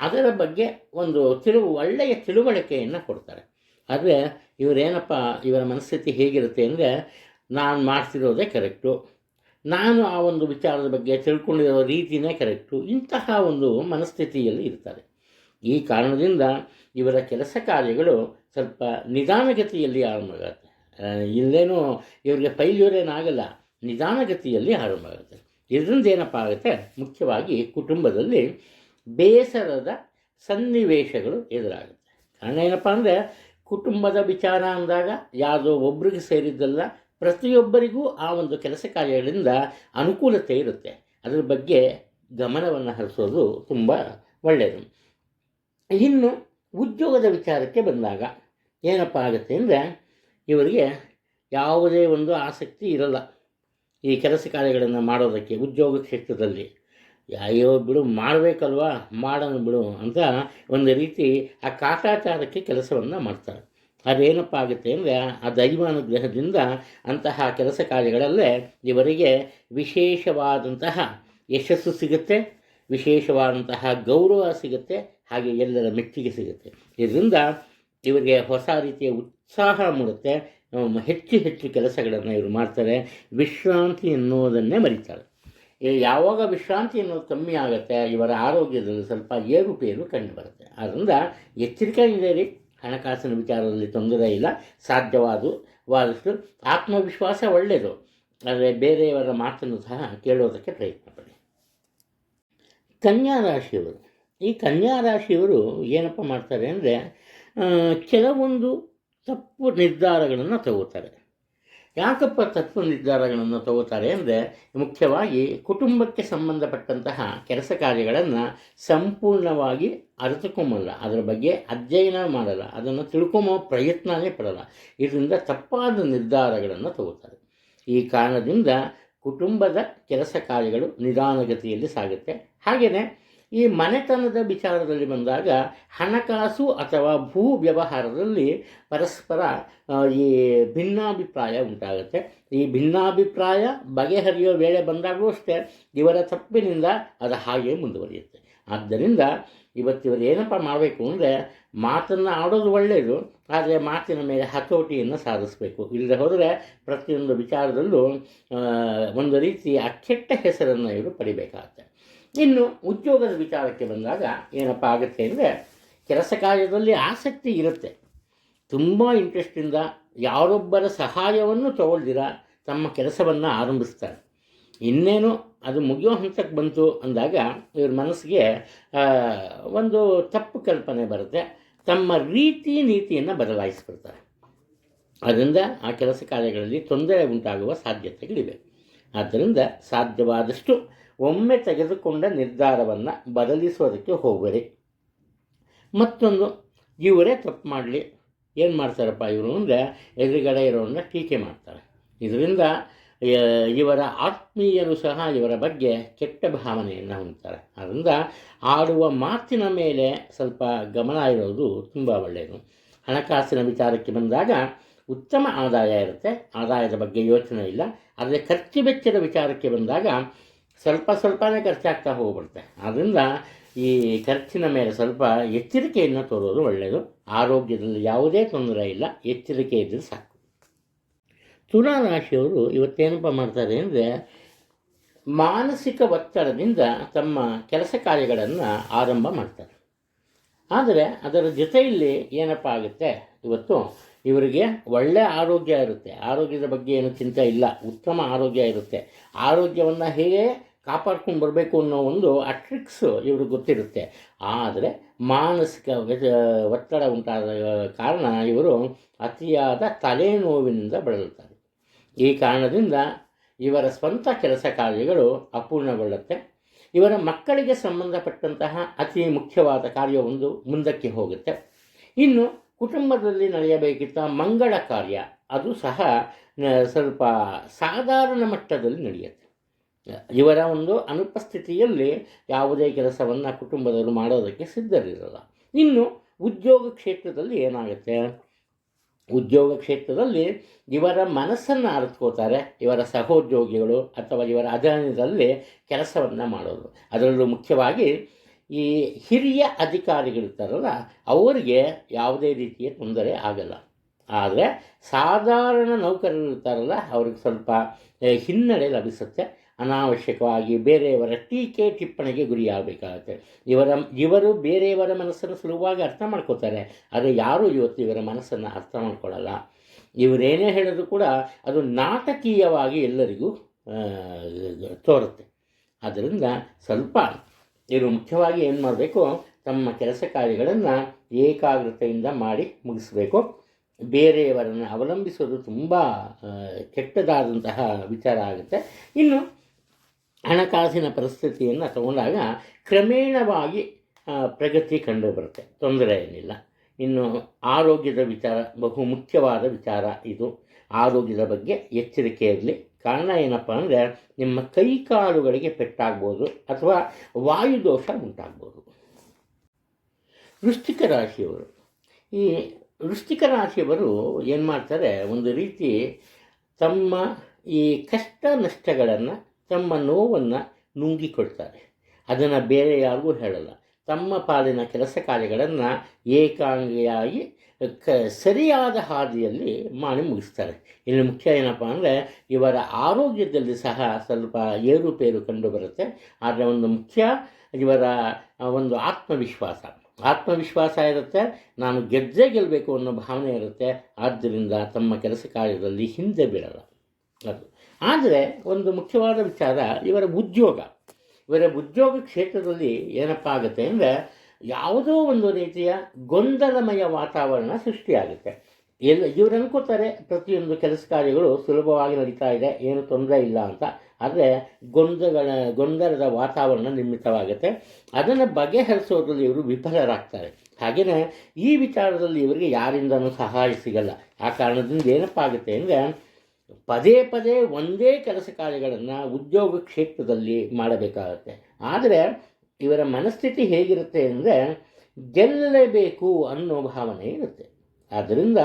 Speaker 1: ಅದರ ಬಗ್ಗೆ ಒಂದು ತಿಳುವು, ಒಳ್ಳೆಯ ತಿಳುವಳಿಕೆಯನ್ನು ಕೊಡ್ತಾರೆ. ಆದರೆ ಇವರೇನಪ್ಪ, ಇವರ ಮನಸ್ಥಿತಿ ಹೇಗಿರುತ್ತೆ ಅಂದರೆ, ನಾನು ಮಾಡ್ತಿರೋದೇ ಕರೆಕ್ಟು ನಾನು ಆ ಒಂದು ವಿಚಾರದ ಬಗ್ಗೆ ತಿಳ್ಕೊಂಡಿರೋ ರೀತಿನೇ ಕರೆಕ್ಟು. ಇಂತಹ ಒಂದು ಮನಸ್ಥಿತಿಯಲ್ಲಿ ಇರ್ತಾರೆ. ಈ ಕಾರಣದಿಂದ ಇವರ ಕೆಲಸ ಕಾರ್ಯಗಳು ಸ್ವಲ್ಪ ನಿಧಾನಗತಿಯಲ್ಲಿ ಆರಂಭ ಆಗುತ್ತೆ ಆ, ಇಲ್ಲೇನೂ ಇವರಿಗೆ ಫೈಲ್ಯೂರ್ ಏನಾಗಲ್ಲ ನಿಧಾನಗತಿಯಲ್ಲಿ ಆರಂಭ ಆಗುತ್ತೆ ಇದರಿಂದ ಏನಪ್ಪ ಆಗುತ್ತೆ? ಮುಖ್ಯವಾಗಿ ಕುಟುಂಬದಲ್ಲಿ ಬೇಸರದ ಸನ್ನಿವೇಶಗಳು ಎದುರಾಗುತ್ತೆ. ಕಾರಣ ಏನಪ್ಪ ಅಂದರೆ ಕುಟುಂಬದ ವಿಚಾರ ಅಂದಾಗ ಯಾವುದೋ ಒಬ್ರಿಗೆ ಸೇರಿದ್ದಲ್ಲ ಪ್ರತಿಯೊಬ್ಬರಿಗೂ ಆ ಒಂದು ಕೆಲಸ ಕಾರ್ಯಗಳಿಂದ ಅನುಕೂಲತೆ ಇರುತ್ತೆ. ಅದರ ಬಗ್ಗೆ ಗಮನವನ್ನು ಹರಿಸೋದು ತುಂಬ ಒಳ್ಳೆಯದು ಇನ್ನು ಉದ್ಯೋಗದ ವಿಚಾರಕ್ಕೆ ಬಂದಾಗ ಏನಪ್ಪ ಆಗುತ್ತೆ ಅಂದರೆ ಇವರಿಗೆ ಯಾವುದೇ ಒಂದು ಆಸಕ್ತಿ ಇರಲ್ಲ. ಈ ಕೆಲಸ ಕಾರ್ಯಗಳನ್ನು ಮಾಡೋದಕ್ಕೆ ಉದ್ಯೋಗ ಕ್ಷೇತ್ರದಲ್ಲಿ. ಅಯ್ಯೋ ಬಿಡು, ಮಾಡಬೇಕಲ್ವಾ? ಮಾಡೋಣ ಬಿಡು ಅಂತ ಒಂದು ರೀತಿ ಆ ಕಾಟಾಚಾರಕ್ಕೆ ಕೆಲಸವನ್ನು ಮಾಡ್ತಾರೆ. ಅದೇನಪ್ಪ ಆಗುತ್ತೆ ಅಂದರೆ ಆ ದೈವಾನುಗ್ರಹದಿಂದ ಅಂತಹ ಕೆಲಸ ಕಾರ್ಯಗಳಲ್ಲೇ ಇವರಿಗೆ ವಿಶೇಷವಾದಂತಹ ಯಶಸ್ಸು ಸಿಗುತ್ತೆ, ವಿಶೇಷವಾದಂತಹ ಗೌರವ ಸಿಗುತ್ತೆ, ಹಾಗೆ ಎಲ್ಲರ ಮೆಚ್ಚುಗೆ ಸಿಗುತ್ತೆ. ಇದರಿಂದ ಇವರಿಗೆ ಹೊಸ ರೀತಿಯ ಉತ್ಸಾಹ ಮೂಡುತ್ತೆ. ಹೆಚ್ಚು ಹೆಚ್ಚು ಕೆಲಸಗಳನ್ನು ಇವರು ಮಾಡ್ತಾರೆ. ವಿಶ್ರಾಂತಿ ಎನ್ನುವುದನ್ನೇ ಮರಿತಾರೆ ಯಾವಾಗ ವಿಶ್ರಾಂತಿ ಅನ್ನೋದು ಕಮ್ಮಿ ಆಗುತ್ತೆ, ಇವರ ಆರೋಗ್ಯದಲ್ಲಿ ಸ್ವಲ್ಪ ಏರುಪೇರು ಕಂಡುಬರುತ್ತೆ ಆದ್ದರಿಂದ ಎಚ್ಚರಿಕೆಯಿಂದ ಇರಿ. ಹಣಕಾಸಿನ ವಿಚಾರದಲ್ಲಿ ತೊಂದರೆ ಇಲ್ಲ, ಸಾಧ್ಯವಾದು, ವಾದಷ್ಟು ಆತ್ಮವಿಶ್ವಾಸ ಒಳ್ಳೆಯದು ಆದರೆ ಬೇರೆಯವರ ಮಾತನ್ನು ಸಹ ಕೇಳೋದಕ್ಕೆ ಪ್ರಯತ್ನ ಪಡಿ. ಕನ್ಯಾ ರಾಶಿಯವರು ಈ ಕನ್ಯಾ ರಾಶಿಯವರು ಏನಪ್ಪ ಮಾಡ್ತಾರೆ ಅಂದರೆ ಕೆಲವೊಂದು ತಪ್ಪು ನಿರ್ಧಾರಗಳನ್ನು ತಗೋತಾರೆ. ಯಾಕಪ್ಪ ತತ್ವ ನಿರ್ಧಾರಗಳನ್ನು ತಗೋತಾರೆ ಅಂದರೆ ಮುಖ್ಯವಾಗಿ ಕುಟುಂಬಕ್ಕೆ ಸಂಬಂಧಪಟ್ಟಂತಹ ಕೆಲಸ ಕಾರ್ಯಗಳನ್ನು ಸಂಪೂರ್ಣವಾಗಿ ಅರಿತುಕೊಂಬಲ್ಲ. ಅದರ ಬಗ್ಗೆ ಅಧ್ಯಯನ ಮಾಡಲ್ಲ. ಅದನ್ನು ತಿಳ್ಕೊಂಬೋ ಪ್ರಯತ್ನವೇ ಪಡಲ್ಲ. ಇದರಿಂದ ತಪ್ಪಾದ ನಿರ್ಧಾರಗಳನ್ನು ತಗೋತಾರೆ. ಈ ಕಾರಣದಿಂದ ಕುಟುಂಬದ ಕೆಲಸ ಕಾರ್ಯಗಳು ನಿಧಾನಗತಿಯಲ್ಲಿ ಸಾಗುತ್ತೆ. ಹಾಗೆಯೇ ಈ ಮನೆತನದ ವಿಚಾರದಲ್ಲಿ ಬಂದಾಗ ಹಣಕಾಸು ಅಥವಾ ಭೂ ವ್ಯವಹಾರದಲ್ಲಿ ಪರಸ್ಪರ ಈ ಭಿನ್ನಾಭಿಪ್ರಾಯ ಉಂಟಾಗುತ್ತೆ. ಈ ಭಿನ್ನಾಭಿಪ್ರಾಯ ಬಗೆಹರಿಯೋ ವೇಳೆ ಬಂದಾಗಲೂ ಅಷ್ಟೇ ಇವರ ತಪ್ಪಿನಿಂದ ಅದು ಹಾಗೆ ಮುಂದುವರಿಯುತ್ತೆ. ಆದ್ದರಿಂದ ಇವತ್ತಿವರು ಏನಪ್ಪ ಮಾಡಬೇಕು ಅಂದರೆ ಮಾತನ್ನು ಆಡೋದು ಒಳ್ಳೆಯದು ಆದರೆ ಮಾತಿನ ಮೇಲೆ ಹತೋಟಿಯನ್ನು ಸಾಧಿಸಬೇಕು. ಇಲ್ಲದೆ ಹೋದರೆ ಪ್ರತಿಯೊಂದು ವಿಚಾರದಲ್ಲೂ ಒಂದು ರೀತಿ ಆ ಕೆಟ್ಟ ಹೆಸರನ್ನು ಇವರು ಪಡಿಬೇಕಾಗತ್ತೆ. ಇನ್ನು ಉದ್ಯೋಗದ ವಿಚಾರಕ್ಕೆ ಬಂದಾಗ ಏನಪ್ಪ ಆಗುತ್ತೆ ಅಂದರೆ ಕೆಲಸ ಕಾರ್ಯದಲ್ಲಿ ಆಸಕ್ತಿ ಇರುತ್ತೆ. ತುಂಬ ಇಂಟ್ರೆಸ್ಟಿಂದ ಯಾರೊಬ್ಬರ ಸಹಾಯವನ್ನು ತಗೊಳ್ದಿರ ತಮ್ಮ ಕೆಲಸವನ್ನು ಆರಂಭಿಸ್ತಾರೆ. ಇನ್ನೇನು ಅದು ಮುಗಿಯೋ ಹಂತಕ್ಕೆ ಬಂತು ಅಂದಾಗ ಇವ್ರ ಮನಸ್ಸಿಗೆ ಒಂದು ತಪ್ಪು ಕಲ್ಪನೆ ಬರುತ್ತೆ. ತಮ್ಮ ರೀತಿ ನೀತಿಯನ್ನು ಬದಲಾಯಿಸ್ಬಿಡ್ತಾರೆ. ಅದರಿಂದ ಆ ಕೆಲಸ ಕಾರ್ಯಗಳಲ್ಲಿ ತೊಂದರೆ ಉಂಟಾಗುವ ಸಾಧ್ಯತೆಗಳಿವೆ. ಆದ್ದರಿಂದ ಸಾಧ್ಯವಾದಷ್ಟು ಒಮ್ಮೆ ತೆಗೆದುಕೊಂಡ ನಿರ್ಧಾರವನ್ನು ಬದಲಿಸೋದಕ್ಕೆ ಹೋಗಬೇಡಿ ಮತ್ತೊಂದು, ಇವರೇ ತಪ್ಪು ಮಾಡಲಿ. ಏನು ಮಾಡ್ತಾರಪ್ಪ ಇವರು ಅಂದರೆ ಎದುರುಗಡೆ ಇರೋರನ್ನ ಟೀಕೆ ಮಾಡ್ತಾರೆ. ಇದರಿಂದ ಇವರ ಆತ್ಮೀಯರು ಸಹ ಇವರ ಬಗ್ಗೆ ಕೆಟ್ಟ ಭಾವನೆಯನ್ನು ಹೊಂದ್ತಾರೆ. ಅದರಿಂದ ಆಡುವ ಮಾತಿನ ಮೇಲೆ ಸ್ವಲ್ಪ ಗಮನ ಇರೋದು ತುಂಬ ಒಳ್ಳೆಯದು ಹಣಕಾಸಿನ ವಿಚಾರಕ್ಕೆ ಬಂದಾಗ ಉತ್ತಮ ಆದಾಯ ಇರುತ್ತೆ. ಆದಾಯದ ಬಗ್ಗೆ ಯೋಚನೆ ಇಲ್ಲ. ಆದರೆ ಖರ್ಚು ವೆಚ್ಚದ ವಿಚಾರಕ್ಕೆ ಬಂದಾಗ ಸ್ವಲ್ಪ ಸ್ವಲ್ಪನೇ ಖರ್ಚಾಗ್ತಾ ಹೋಗ್ಬಿಡುತ್ತೆ. ಆದ್ದರಿಂದ ಈ ಖರ್ಚಿನ ಮೇಲೆ ಸ್ವಲ್ಪ ಎಚ್ಚರಿಕೆಯನ್ನು ತೋರೋದು ಒಳ್ಳೆಯದು. ಆರೋಗ್ಯದಲ್ಲಿ ಯಾವುದೇ ತೊಂದರೆ ಇಲ್ಲ. ಎಚ್ಚರಿಕೆ ಇದ್ದರೆ ಸಾಕು. ತುಲಾ ರಾಶಿಯವರು ಇವತ್ತೇನಪ್ಪ ಮಾಡ್ತಾರೆ ಅಂದರೆ ಮಾನಸಿಕ ಒತ್ತಡದಿಂದ ತಮ್ಮ ಕೆಲಸ ಕಾರ್ಯಗಳನ್ನು ಆರಂಭ ಮಾಡ್ತಾರೆ. ಆದರೆ ಅದರ ಜೊತೆಯಲ್ಲಿ ಏನಪ್ಪ ಆಗುತ್ತೆ? ಇವತ್ತು ಇವರಿಗೆ ಒಳ್ಳೆಯ ಆರೋಗ್ಯ ಇರುತ್ತೆ. ಆರೋಗ್ಯದ ಬಗ್ಗೆ ಏನು ಚಿಂತೆ ಇಲ್ಲ. ಉತ್ತಮ ಆರೋಗ್ಯ ಇರುತ್ತೆ. ಆರೋಗ್ಯವನ್ನು ಹೇಗೆ ಕಾಪಾಡ್ಕೊಂಡು ಬರಬೇಕು ಅನ್ನೋ ಒಂದು ಆ ಟ್ರಿಕ್ಸ್ ಇವ್ರಿಗೆ ಗೊತ್ತಿರುತ್ತೆ. ಆದರೆ ಮಾನಸಿಕ ಒತ್ತಡ ಉಂಟಾದ ಕಾರಣ ಇವರು ಅತಿಯಾದ ತಲೆನೋವಿನಿಂದ ಬಳಲುತ್ತಾರೆ. ಈ ಕಾರಣದಿಂದ ಇವರ ಸ್ವಂತ ಕೆಲಸ ಕಾರ್ಯಗಳು ಅಪೂರ್ಣಗೊಳ್ಳುತ್ತೆ. ಇವರ ಮಕ್ಕಳಿಗೆ ಸಂಬಂಧಪಟ್ಟಂತಹ ಅತಿ ಮುಖ್ಯವಾದ ಕಾರ್ಯವೊಂದು ಮುಂದಕ್ಕೆ ಹೋಗುತ್ತೆ. ಇನ್ನು ಕುಟುಂಬದಲ್ಲಿ ನಡೆಯಬೇಕಿದ್ದ ಮಂಗಳ ಕಾರ್ಯ, ಅದು ಸಹ ಸ್ವಲ್ಪ ಸಾಧಾರಣ ಮಟ್ಟದಲ್ಲಿ ನಡೆಯುತ್ತೆ. ಇವರ ಒಂದು ಅನುಪಸ್ಥಿತಿಯಲ್ಲಿ ಯಾವುದೇ ಕೆಲಸವನ್ನು ಕುಟುಂಬದವರು ಮಾಡೋದಕ್ಕೆ ಸಿದ್ಧರಿರಲ್ಲ. ಇನ್ನು ಉದ್ಯೋಗ ಕ್ಷೇತ್ರದಲ್ಲಿ ಏನಾಗುತ್ತೆ? ಉದ್ಯೋಗ ಕ್ಷೇತ್ರದಲ್ಲಿ ಇವರ ಮನಸ್ಸನ್ನು ಅರಿತ್ಕೋತಾರೆ. ಇವರ ಸಹೋದ್ಯೋಗಿಗಳು ಅಥವಾ ಇವರ ಅಧ್ಯಯನದಲ್ಲಿ ಕೆಲಸವನ್ನು ಮಾಡೋದು. ಅದರಲ್ಲೂ ಮುಖ್ಯವಾಗಿ ಈ ಹಿರಿಯ ಅಧಿಕಾರಿಗಳಿರ್ತಾರಲ್ಲ, ಅವರಿಗೆ ಯಾವುದೇ ರೀತಿಯ ತೊಂದರೆ ಆಗಲ್ಲ. ಆದರೆ ಸಾಧಾರಣ ನೌಕರರು ಇರ್ತಾರಲ್ಲ ಅವ್ರಿಗೆ ಸ್ವಲ್ಪ ಹಿನ್ನಡೆ ಲಭಿಸುತ್ತೆ. ಅನಾವಶ್ಯಕವಾಗಿ ಬೇರೆಯವರ ಟೀಕೆ ಟಿಪ್ಪಣಿಗೆ ಗುರಿಯಾಗಬೇಕಾಗುತ್ತೆ. ಇವರ, ಇವರು ಬೇರೆಯವರ ಮನಸ್ಸನ್ನು ಸುಲಭವಾಗಿ ಅರ್ಥ ಮಾಡ್ಕೋತಾರೆ ಆದರೆ ಯಾರೂ ಇವತ್ತು ಇವರ ಮನಸ್ಸನ್ನು ಅರ್ಥ ಮಾಡ್ಕೊಳ್ಳಲ್ಲ. ಇವರೇನೇ ಹೇಳಿದ್ರು ಕೂಡ ಅದು ನಾಟಕೀಯವಾಗಿ ಎಲ್ಲರಿಗೂ ತೋರುತ್ತೆ. ಆದ್ದರಿಂದ ಸ್ವಲ್ಪ ಇವರು ಮುಖ್ಯವಾಗಿ ಏನು ಮಾಡಬೇಕು, ತಮ್ಮ ಕೆಲಸ ಕಾರ್ಯಗಳನ್ನು ಏಕಾಗ್ರತೆಯಿಂದ ಮಾಡಿ ಮುಗಿಸಬೇಕು. ಬೇರೆಯವರನ್ನು ಅವಲಂಬಿಸೋದು ತುಂಬ ಕೆಟ್ಟದಾದಂತಹ ವಿಚಾರ ಆಗುತ್ತೆ. ಇನ್ನು ಹಣಕಾಸಿನ ಪರಿಸ್ಥಿತಿಯನ್ನು ತಗೊಂಡಾಗ ಕ್ರಮೇಣವಾಗಿ ಪ್ರಗತಿ ಕಂಡು ಬರುತ್ತೆ. ತೊಂದರೆ ಏನಿಲ್ಲ. ಇನ್ನು ಆರೋಗ್ಯದ ವಿಚಾರ, ಬಹು ಮುಖ್ಯವಾದ ವಿಚಾರ ಇದು. ಆರೋಗ್ಯದ ಬಗ್ಗೆ ಎಚ್ಚರಿಕೆ ಇರಲಿ. ಕಾರಣ ಏನಪ್ಪ ಅಂದರೆ, ನಿಮ್ಮ ಕೈ ಕಾಲುಗಳಿಗೆ ಪೆಟ್ಟಾಗ್ಬೋದು ಅಥವಾ ವಾಯುದೋಷ ಉಂಟಾಗ್ಬೋದು. ವೃಷ್ಟಿಕ ರಾಶಿಯವರು. ಈ ವೃಷ್ಟಿಕ ರಾಶಿಯವರು ಏನು ಮಾಡ್ತಾರೆ, ಒಂದು ರೀತಿ ತಮ್ಮ ಈ ಕಷ್ಟ ನಷ್ಟಗಳನ್ನು ತಮ್ಮ ನೋವನ್ನು ನುಂಗಿಕೊಳ್ತಾರೆ. ಅದನ್ನು ಬೇರೆ ಯಾರಿಗೂ ಹೇಳಲ್ಲ. ತಮ್ಮ ಪಾಲಿನ ಕೆಲಸ ಕಾರ್ಯಗಳನ್ನು ಏಕಾಂಗಿಯಾಗಿ ಕ, ಸರಿಯಾದ ಹಾದಿಯಲ್ಲಿ ಮಾಡಿ ಮುಗಿಸ್ತಾರೆ. ಇಲ್ಲಿ ಮುಖ್ಯ ಏನಪ್ಪ ಅಂದರೆ, ಇವರ ಆರೋಗ್ಯದಲ್ಲಿ ಸಹ ಸ್ವಲ್ಪ ಏರುಪೇರು ಕಂಡುಬರುತ್ತೆ. ಆದರೆ ಒಂದು ಮುಖ್ಯ, ಇವರ ಒಂದು ಆತ್ಮವಿಶ್ವಾಸ. ಆತ್ಮವಿಶ್ವಾಸ ಇರುತ್ತೆ, ನಾನು ಗೆದ್ದೇ ಗೆಲ್ಲಬೇಕು ಅನ್ನೋ ಭಾವನೆ ಇರುತ್ತೆ. ಆದ್ದರಿಂದ ತಮ್ಮ ಕೆಲಸ ಕಾರ್ಯದಲ್ಲಿ ಹಿಂದೆ ಬೀಳಲ್ಲ. ಅದು. ಆದರೆ ಒಂದು ಮುಖ್ಯವಾದ ವಿಚಾರ, ಇವರ ಉದ್ಯೋಗ. ಇವರ ಉದ್ಯೋಗ ಕ್ಷೇತ್ರದಲ್ಲಿ ಏನಪ್ಪ ಆಗುತ್ತೆ ಅಂದರೆ ಯಾವುದೋ ಒಂದು ರೀತಿಯ ಗೊಂದಲಮಯ ವಾತಾವರಣ ಸೃಷ್ಟಿಯಾಗುತ್ತೆ. ಎಲ್ಲ ಇವ್ರು ಅನ್ಕೋತಾರೆ, ಪ್ರತಿಯೊಂದು ಕೆಲಸ ಕಾರ್ಯಗಳು ಸುಲಭವಾಗಿ ನಡೀತಾ ಇದೆ, ಏನು ತೊಂದರೆ ಇಲ್ಲ ಅಂತ. ಆದರೆ ಗೊಂದಲ ಗೊಂದಲದ ವಾತಾವರಣ ನಿರ್ಮಿತವಾಗುತ್ತೆ. ಅದನ್ನು ಬಗೆಹರಿಸೋದ್ರಲ್ಲಿ ಇವರು ವಿಫಲರಾಗ್ತಾರೆ. ಹಾಗೆಯೇ ಈ ವಿಚಾರದಲ್ಲಿ ಇವರಿಗೆ ಯಾರಿಂದನೂ ಸಹಾಯ ಸಿಗಲ್ಲ. ಆ ಕಾರಣದಿಂದ ಏನಪ್ಪ ಆಗುತ್ತೆ ಅಂದರೆ ಪದೇ ಪದೇ ಒಂದೇ ಕೆಲಸ ಕಾರ್ಯಗಳನ್ನು ಉದ್ಯೋಗ ಕ್ಷೇತ್ರದಲ್ಲಿ ಮಾಡಬೇಕಾಗತ್ತೆ. ಆದರೆ ಇವರ ಮನಸ್ಥಿತಿ ಹೇಗಿರುತ್ತೆ ಅಂದರೆ ಗೆಲ್ಲಲೇಬೇಕು ಅನ್ನೋ ಭಾವನೆ ಇರುತ್ತೆ. ಆದ್ದರಿಂದ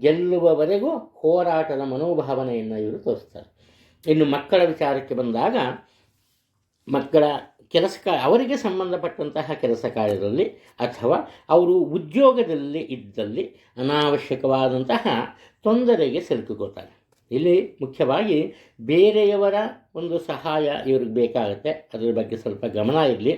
Speaker 1: ಗೆಲ್ಲುವವರೆಗೂ ಹೋರಾಟದ ಮನೋಭಾವನೆಯನ್ನು ಇವರು ತೋರಿಸ್ತಾರೆ. ಇನ್ನು ಮಕ್ಕಳ ವಿಚಾರಕ್ಕೆ ಬಂದಾಗ ಮಕ್ಕಳ ಕೆಲಸ ಅವರಿಗೆ ಸಂಬಂಧಪಟ್ಟಂತಹ ಕೆಲಸ ಕಾರ್ಯದಲ್ಲಿ ಅಥವಾ ಅವರು ಉದ್ಯೋಗದಲ್ಲಿ ಇದ್ದಲ್ಲಿ ಅನಾವಶ್ಯಕವಾದಂತಹ ತೊಂದರೆಗೆ ಸಿಲುಕಿಕೊಳ್ತಾರೆ. ಇಲ್ಲಿ ಮುಖ್ಯವಾಗಿ ಬೇರೆಯವರ ಒಂದು ಸಹಾಯ ಇವ್ರಿಗೆ ಬೇಕಾಗುತ್ತೆ. ಅದರ ಬಗ್ಗೆ ಸ್ವಲ್ಪ ಗಮನ ಇರಲಿ.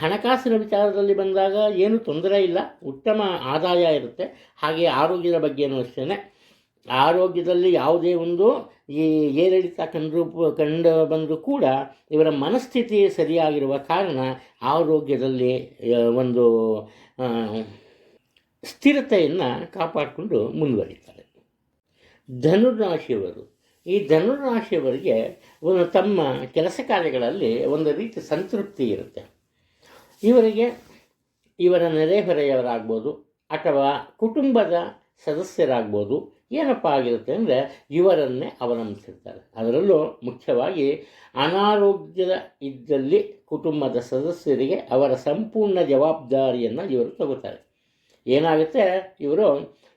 Speaker 1: ಹಣಕಾಸಿನ ವಿಚಾರದಲ್ಲಿ ಬಂದಾಗ ಏನು ತೊಂದರೆ ಇಲ್ಲ. ಉತ್ತಮ ಆದಾಯ ಇರುತ್ತೆ. ಹಾಗೆ ಆರೋಗ್ಯದ ಬಗ್ಗೆನೂ ಅಷ್ಟೇ ಆರೋಗ್ಯದಲ್ಲಿ ಯಾವುದೇ ಒಂದು ಈ ಏರಿಳಿತ ಕಂಡು ಕಂಡು ಬಂದರೂ ಕೂಡ ಇವರ ಮನಸ್ಥಿತಿ ಸರಿಯಾಗಿರುವ ಕಾರಣ ಆರೋಗ್ಯದಲ್ಲಿ ಒಂದು ಸ್ಥಿರತೆಯನ್ನು ಕಾಪಾಡಿಕೊಂಡು ಮುಂದುವರಿತಾರೆ ಧನುರಾಶಿಯವರು ಈ ಧನುರಾಶಿಯವರಿಗೆ ಒಂದು ತಮ್ಮ ಕೆಲಸ ಕಾರ್ಯಗಳಲ್ಲಿ ಒಂದು ರೀತಿ ಸಂತೃಪ್ತಿ ಇರುತ್ತೆ. ಇವರಿಗೆ ಇವರ ನೆರೆಹೊರೆಯವರಾಗ್ಬೋದು, ಅಥವಾ ಕುಟುಂಬದ ಸದಸ್ಯರಾಗ್ಬೋದು, ಏನಪ್ಪ ಆಗಿರುತ್ತೆ ಅಂದರೆ ಇವರನ್ನೇ ಅವಲಂಬಿಸಿರ್ತಾರೆ. ಅದರಲ್ಲೂ ಮುಖ್ಯವಾಗಿ ಅನಾರೋಗ್ಯದ ಇದ್ದಲ್ಲಿ ಕುಟುಂಬದ ಸದಸ್ಯರಿಗೆ ಅವರ ಸಂಪೂರ್ಣ ಜವಾಬ್ದಾರಿಯನ್ನು ಇವರು ತಗೋತಾರೆ. ಏನಾಗುತ್ತೆ? ಇವರು